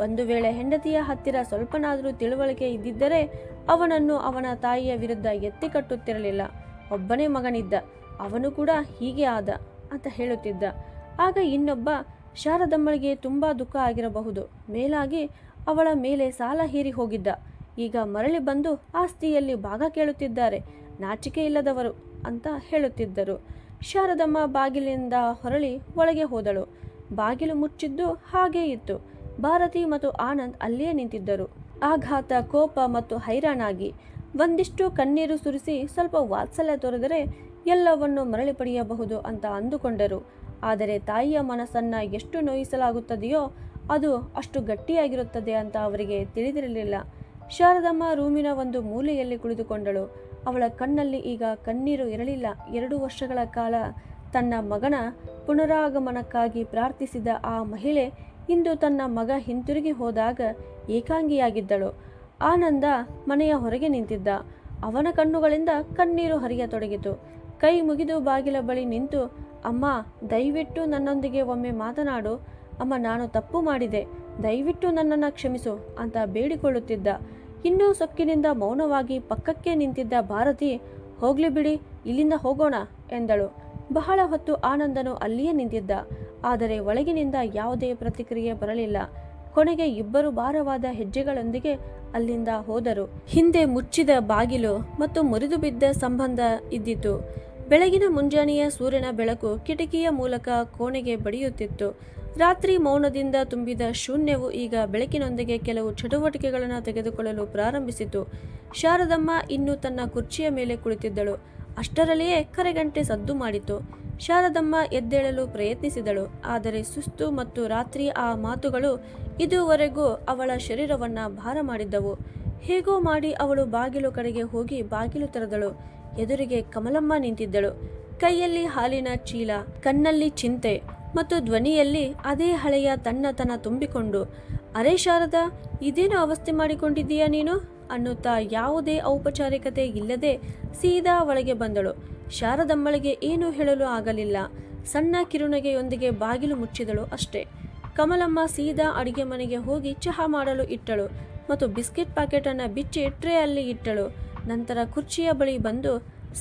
ಒಂದು ವೇಳೆ ಹೆಂಡತಿಯ ಹತ್ತಿರ ಸ್ವಲ್ಪನಾದರೂ ತಿಳುವಳಿಕೆ ಇದ್ದಿದ್ದರೆ ಅವನನ್ನು ಅವನ ತಾಯಿಯ ವಿರುದ್ಧ ಎತ್ತಿ ಕಟ್ಟುತ್ತಿರಲಿಲ್ಲ. ಒಬ್ಬನೇ ಮಗನಿದ್ದ. ಅವನು ಕೂಡ ಹೀಗೆ ಆದ ಅಂತ ಹೇಳುತ್ತಿದ್ದ. ಆಗ ಇನ್ನೊಬ್ಬ ಶಾರದಮ್ಮಳಿಗೆ ತುಂಬಾ ದುಃಖ ಆಗಿರಬಹುದು. ಮೇಲಾಗಿ ಅವಳ ಮೇಲೆ ಸಾಲ ಹೀರಿ ಹೋಗಿದ್ದ. ಈಗ ಮರಳಿ ಬಂದು ಆಸ್ತಿಯಲ್ಲಿ ಭಾಗ ಕೇಳುತ್ತಿದ್ದಾರೆ. ನಾಚಿಕೆ ಇಲ್ಲದವರು ಅಂತ ಹೇಳುತ್ತಿದ್ದರು. ಶಾರದಮ್ಮ ಬಾಗಿಲಿನಿಂದ ಹೊರಳಿ ಒಳಗೆ ಹೋದಳು. ಬಾಗಿಲು ಮುಚ್ಚಿದ್ದು ಹಾಗೇ ಇತ್ತು. ಭಾರತಿ ಮತ್ತು ಆನಂದ್ ಅಲ್ಲಿಯೇ ನಿಂತಿದ್ದರು. ಆಘಾತ, ಕೋಪ ಮತ್ತು ಹೈರಾಣಾಗಿ ಒಂದಿಷ್ಟು ಕಣ್ಣೀರು ಸುರಿಸಿ ಸ್ವಲ್ಪ ವಾತ್ಸಲ್ಯ ತೊರೆದರೆ ಎಲ್ಲವನ್ನು ಮರಳಿ ಪಡೆಯಬಹುದು ಅಂತ ಅಂದುಕೊಂಡರು. ಆದರೆ ತಾಯಿಯ ಮನಸ್ಸನ್ನು ಎಷ್ಟು ನೋಯಿಸಲಾಗುತ್ತದೆಯೋ ಅದು ಅಷ್ಟು ಗಟ್ಟಿಯಾಗಿರುತ್ತದೆ ಅಂತ ಅವರಿಗೆ ತಿಳಿದಿರಲಿಲ್ಲ. ಶಾರದಮ್ಮ ರೂಮಿನ ಒಂದು ಮೂಲೆಯಲ್ಲಿ ಕುಳಿತುಕೊಂಡಳು. ಅವಳ ಕಣ್ಣಲ್ಲಿ ಈಗ ಕಣ್ಣೀರು ಇರಲಿಲ್ಲ ಎರಡು ವರ್ಷಗಳ ಕಾಲ ತನ್ನ ಮಗನ ಪುನರಾಗಮನಕ್ಕಾಗಿ ಪ್ರಾರ್ಥಿಸಿದ ಆ ಮಹಿಳೆ ಇಂದು ತನ್ನ ಮಗ ಹಿಂತಿರುಗಿ ಹೋದಾಗ ಏಕಾಂಗಿಯಾಗಿದ್ದಳು. ಆನಂದ ಮನೆಯ ಹೊರಗೆ ನಿಂತಿದ್ದ. ಅವನ ಕಣ್ಣುಗಳಿಂದ ಕಣ್ಣೀರು ಹರಿಯತೊಡಗಿತು. ಕೈ ಮುಗಿದು ಬಾಗಿಲ ಬಳಿ ನಿಂತು, ಅಮ್ಮ, ದಯವಿಟ್ಟು ನನ್ನೊಂದಿಗೆ ಒಮ್ಮೆ ಮಾತನಾಡು. ಅಮ್ಮ, ನಾನು ತಪ್ಪು ಮಾಡಿದೆ. ದಯವಿಟ್ಟು ನನ್ನನ್ನು ಕ್ಷಮಿಸು ಅಂತ ಬೇಡಿಕೊಳ್ಳುತ್ತಿದ್ದ. ಇನ್ನೂ ಸೊಕ್ಕಿನಿಂದ ಮೌನವಾಗಿ ಪಕ್ಕಕ್ಕೆ ನಿಂತಿದ್ದ ಭಾರತಿ, ಹೋಗ್ಲಿ ಬಿಡಿ, ಇಲ್ಲಿಂದ ಹೋಗೋಣ ಎಂದಳು. ಬಹಳ ಹೊತ್ತು ಆನಂದನು ಅಲ್ಲಿಯೇ ನಿಂತಿದ್ದ. ಆದರೆ ಒಳಗಿನಿಂದ ಯಾವುದೇ ಪ್ರತಿಕ್ರಿಯೆ ಬರಲಿಲ್ಲ. ಕೊನೆಗೆ ಇಬ್ಬರು ಭಾರವಾದ ಹೆಜ್ಜೆಗಳೊಂದಿಗೆ ಅಲ್ಲಿಂದ ಹೋದರು. ಹಿಂದೆ ಮುಚ್ಚಿದ ಬಾಗಿಲು ಮತ್ತು ಮುರಿದು ಬಿದ್ದ ಸಂಬಂಧ ಇದ್ದಿತು ಬೆಳಗಿನ ಮುಂಜಾನೆಯ ಸೂರ್ಯನ ಬೆಳಕು ಕಿಟಕಿಯ ಮೂಲಕ ಕೋಣೆಗೆ ಬಡಿಯುತ್ತಿತ್ತು. ರಾತ್ರಿ ಮೌನದಿಂದ ತುಂಬಿದ ಶೂನ್ಯವು ಈಗ ಬೆಳಕಿನೊಂದಿಗೆ ಕೆಲವು ಚಟುವಟಿಕೆಗಳನ್ನು ತೆಗೆದುಕೊಳ್ಳಲು ಪ್ರಾರಂಭಿಸಿತು. ಶಾರದಮ್ಮ ಇನ್ನು ತನ್ನ ಕುರ್ಚಿಯ ಮೇಲೆ ಕುಳಿತಿದ್ದಳು. ಅಷ್ಟರಲ್ಲಿಯೇ ಕರೆಗಂಟೆ ಸದ್ದು ಮಾಡಿತು. ಶಾರದಮ್ಮ ಎದ್ದೇಳಲು ಪ್ರಯತ್ನಿಸಿದಳು. ಆದರೆ ಸುಸ್ತು ಮತ್ತು ರಾತ್ರಿ ಆ ಮಾತುಗಳು ಇದುವರೆಗೂ ಅವಳ ಶರೀರವನ್ನು ಭಾರ ಮಾಡಿದ್ದವು. ಹೇಗೋ ಮಾಡಿ ಅವಳು ಬಾಗಿಲು ಕಡೆಗೆ ಹೋಗಿ ಬಾಗಿಲು ತೆರೆದಳು. ಎದುರಿಗೆ ಕಮಲಮ್ಮ ನಿಂತಿದ್ದಳು. ಕೈಯಲ್ಲಿ ಹಾಲಿನ ಚೀಲ, ಕಣ್ಣಲ್ಲಿ ಚಿಂತೆ. ಮತ್ತು ಧ್ವನಿಯಲ್ಲಿ ಅದೇ ಹಳೆಯ ತನ್ನತನ ತುಂಬಿಕೊಂಡು, ಅರೆ ಶಾರದ, ಇದೇನು ಅವಸ್ಥೆ ಮಾಡಿಕೊಂಡಿದ್ದೀಯಾ ನೀನು? ಅನ್ನುತ್ತಾ ಯಾವುದೇ ಔಪಚಾರಿಕತೆ ಇಲ್ಲದೆ ಸೀದಾ ಒಳಗೆ ಬಂದಳು. ಶಾರದಮ್ಮಳಿಗೆ ಏನೂ ಹೇಳಲು ಆಗಲಿಲ್ಲ. ಸಣ್ಣ ಕಿರುನಗೆಯೊಂದಿಗೆ ಬಾಗಿಲು ಮುಚ್ಚಿದಳು ಅಷ್ಟೇ. ಕಮಲಮ್ಮ ಸೀದಾ ಅಡಿಗೆ ಮನೆಗೆ ಹೋಗಿ ಚಹಾ ಮಾಡಲು ಇಟ್ಟಳು ಮತ್ತು ಬಿಸ್ಕೆಟ್ ಪ್ಯಾಕೆಟನ್ನು ಬಿಚ್ಚಿ ಟ್ರೇ ಅಲ್ಲಿ ಇಟ್ಟಳು. ನಂತರ ಕುರ್ಚಿಯ ಬಳಿ ಬಂದು,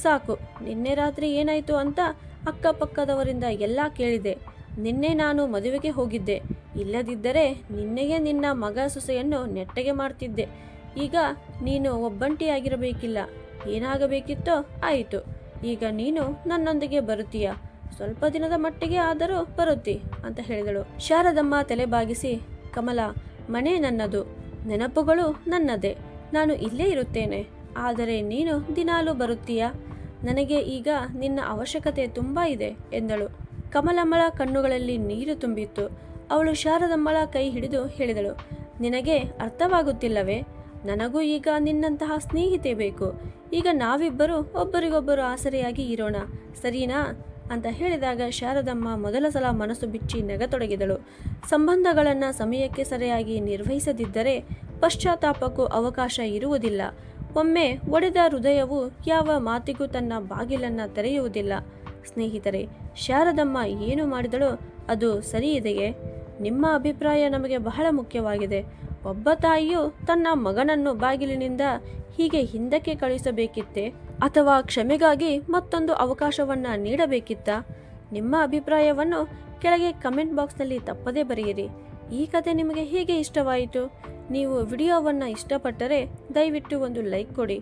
ಸಾಕು, ನಿನ್ನೆ ರಾತ್ರಿ ಏನಾಯಿತು ಅಂತ ಅಕ್ಕಪಕ್ಕದವರಿಂದ ಎಲ್ಲ ಕೇಳಿದೆ. ನಿನ್ನೆ ನಾನು ಮದುವೆಗೆ ಹೋಗಿದ್ದೆ. ಇಲ್ಲದಿದ್ದರೆ ನಿನ್ನೆಗೆ ನಿನ್ನ ಮಗ ಸೊಸೆಯನ್ನು ನೆಟ್ಟಗೆ ಮಾಡ್ತಿದ್ದೆ. ಈಗ ನೀನು ಒಬ್ಬಂಟಿಯಾಗಿರಬೇಕಿಲ್ಲ. ಏನಾಗಬೇಕಿತ್ತೋ ಆಯಿತು. ಈಗ ನೀನು ನನ್ನೊಂದಿಗೆ ಬರುತ್ತೀಯ? ಸ್ವಲ್ಪ ದಿನದ ಮಟ್ಟಿಗೆ ಆದರೂ ಬರುತ್ತಿ ಅಂತ ಹೇಳಿದಳು. ಶಾರದಮ್ಮ ತಲೆ ಬಾಗಿಸಿ, ಕಮಲ, ಮನೆ ನನ್ನದು. ನೆನಪುಗಳು ನನ್ನದೇ. ನಾನು ಇಲ್ಲೇ ಇರುತ್ತೇನೆ. ಆದರೆ ನೀನು ದಿನಾಲೂ ಬರುತ್ತೀಯಾ? ನನಗೆ ಈಗ ನಿನ್ನ ಅವಶ್ಯಕತೆ ತುಂಬ ಇದೆ ಎಂದಳು. ಕಮಲಮ್ಮಳ ಕಣ್ಣುಗಳಲ್ಲಿ ನೀರು ತುಂಬಿತ್ತು. ಅವಳು ಶಾರದಮ್ಮಳ ಕೈ ಹಿಡಿದು ಹೇಳಿದಳು, ನಿನಗೆ ಅರ್ಥವಾಗುತ್ತಿಲ್ಲವೇ? ನನಗೂ ಈಗ ನಿನ್ನಂತಹ ಸ್ನೇಹಿತೆ ಬೇಕು. ಈಗ ನಾವಿಬ್ಬರು ಒಬ್ಬರಿಗೊಬ್ಬರು ಆಸರೆಯಾಗಿ ಇರೋಣ, ಸರಿನಾ? ಅಂತ ಹೇಳಿದಾಗ ಶಾರದಮ್ಮ ಮೊದಲ ಸಲ ಮನಸ್ಸು ಬಿಚ್ಚಿ ನೆಗತೊಡಗಿದಳು. ಸಂಬಂಧಗಳನ್ನು ಸಮಯಕ್ಕೆ ಸರಿಯಾಗಿ ನಿರ್ವಹಿಸದಿದ್ದರೆ ಪಶ್ಚಾತ್ತಾಪಕ್ಕೂ ಅವಕಾಶ ಇರುವುದಿಲ್ಲ. ಒಮ್ಮೆ ಒಡೆದ ಹೃದಯವು ಯಾವ ಮಾತಿಗೂ ತನ್ನ ಬಾಗಿಲನ್ನು ತೆರೆಯುವುದಿಲ್ಲ. ಸ್ನೇಹಿತರೆ ಶಾರದಮ್ಮ ಏನು ಮಾಡಿದಳೋ ಅದು ಸರಿಯಿದೆಯೇ ನಿಮ್ಮ ಅಭಿಪ್ರಾಯ ನಮಗೆ ಬಹಳ ಮುಖ್ಯವಾಗಿದೆ. ಒಬ್ಬ ತಾಯಿಯು ತನ್ನ ಮಗನನ್ನು ಬಾಗಿಲಿನಿಂದ ಹೀಗೆ ಹಿಂದಕ್ಕೆ ಕಳಿಸಬೇಕಿತ್ತೆ ಅಥವಾ ಕ್ಷಮೆಗಾಗಿ ಮತ್ತೊಂದು ಅವಕಾಶವನ್ನ ನೀಡಬೇಕಿತ್ತ? ನಿಮ್ಮ ಅಭಿಪ್ರಾಯವನ್ನು ಕೆಳಗೆ ಕಮೆಂಟ್ ಬಾಕ್ಸ್ನಲ್ಲಿ ತಪ್ಪದೇ ಬರೆಯಿರಿ. ಈ ಕತೆ ನಿಮಗೆ ಹೇಗೆ ಇಷ್ಟವಾಯಿತು? ನೀವು ವಿಡಿಯೋವನ್ನು ಇಷ್ಟಪಟ್ಟರೆ ದಯವಿಟ್ಟು ಒಂದು ಲೈಕ್ ಕೊಡಿ.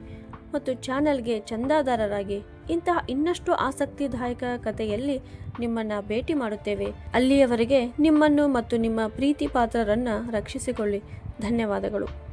ಮತ್ತು ಚಾನೆಲ್ಗೆ ಚಂದಾದಾರರಾಗಿ ಇಂತಹ ಇನ್ನಷ್ಟು ಆಸಕ್ತಿದಾಯಕ ಕಥೆಯಲ್ಲಿ ನಿಮ್ಮನ್ನ ಭೇಟಿ ಮಾಡುತ್ತೇವೆ. ಅಲ್ಲಿಯವರೆಗೆ ನಿಮ್ಮನ್ನು ಮತ್ತು ನಿಮ್ಮ ಪ್ರೀತಿ ಪಾತ್ರರನ್ನ ರಕ್ಷಿಸಿಕೊಳ್ಳಿ. ಧನ್ಯವಾದಗಳು.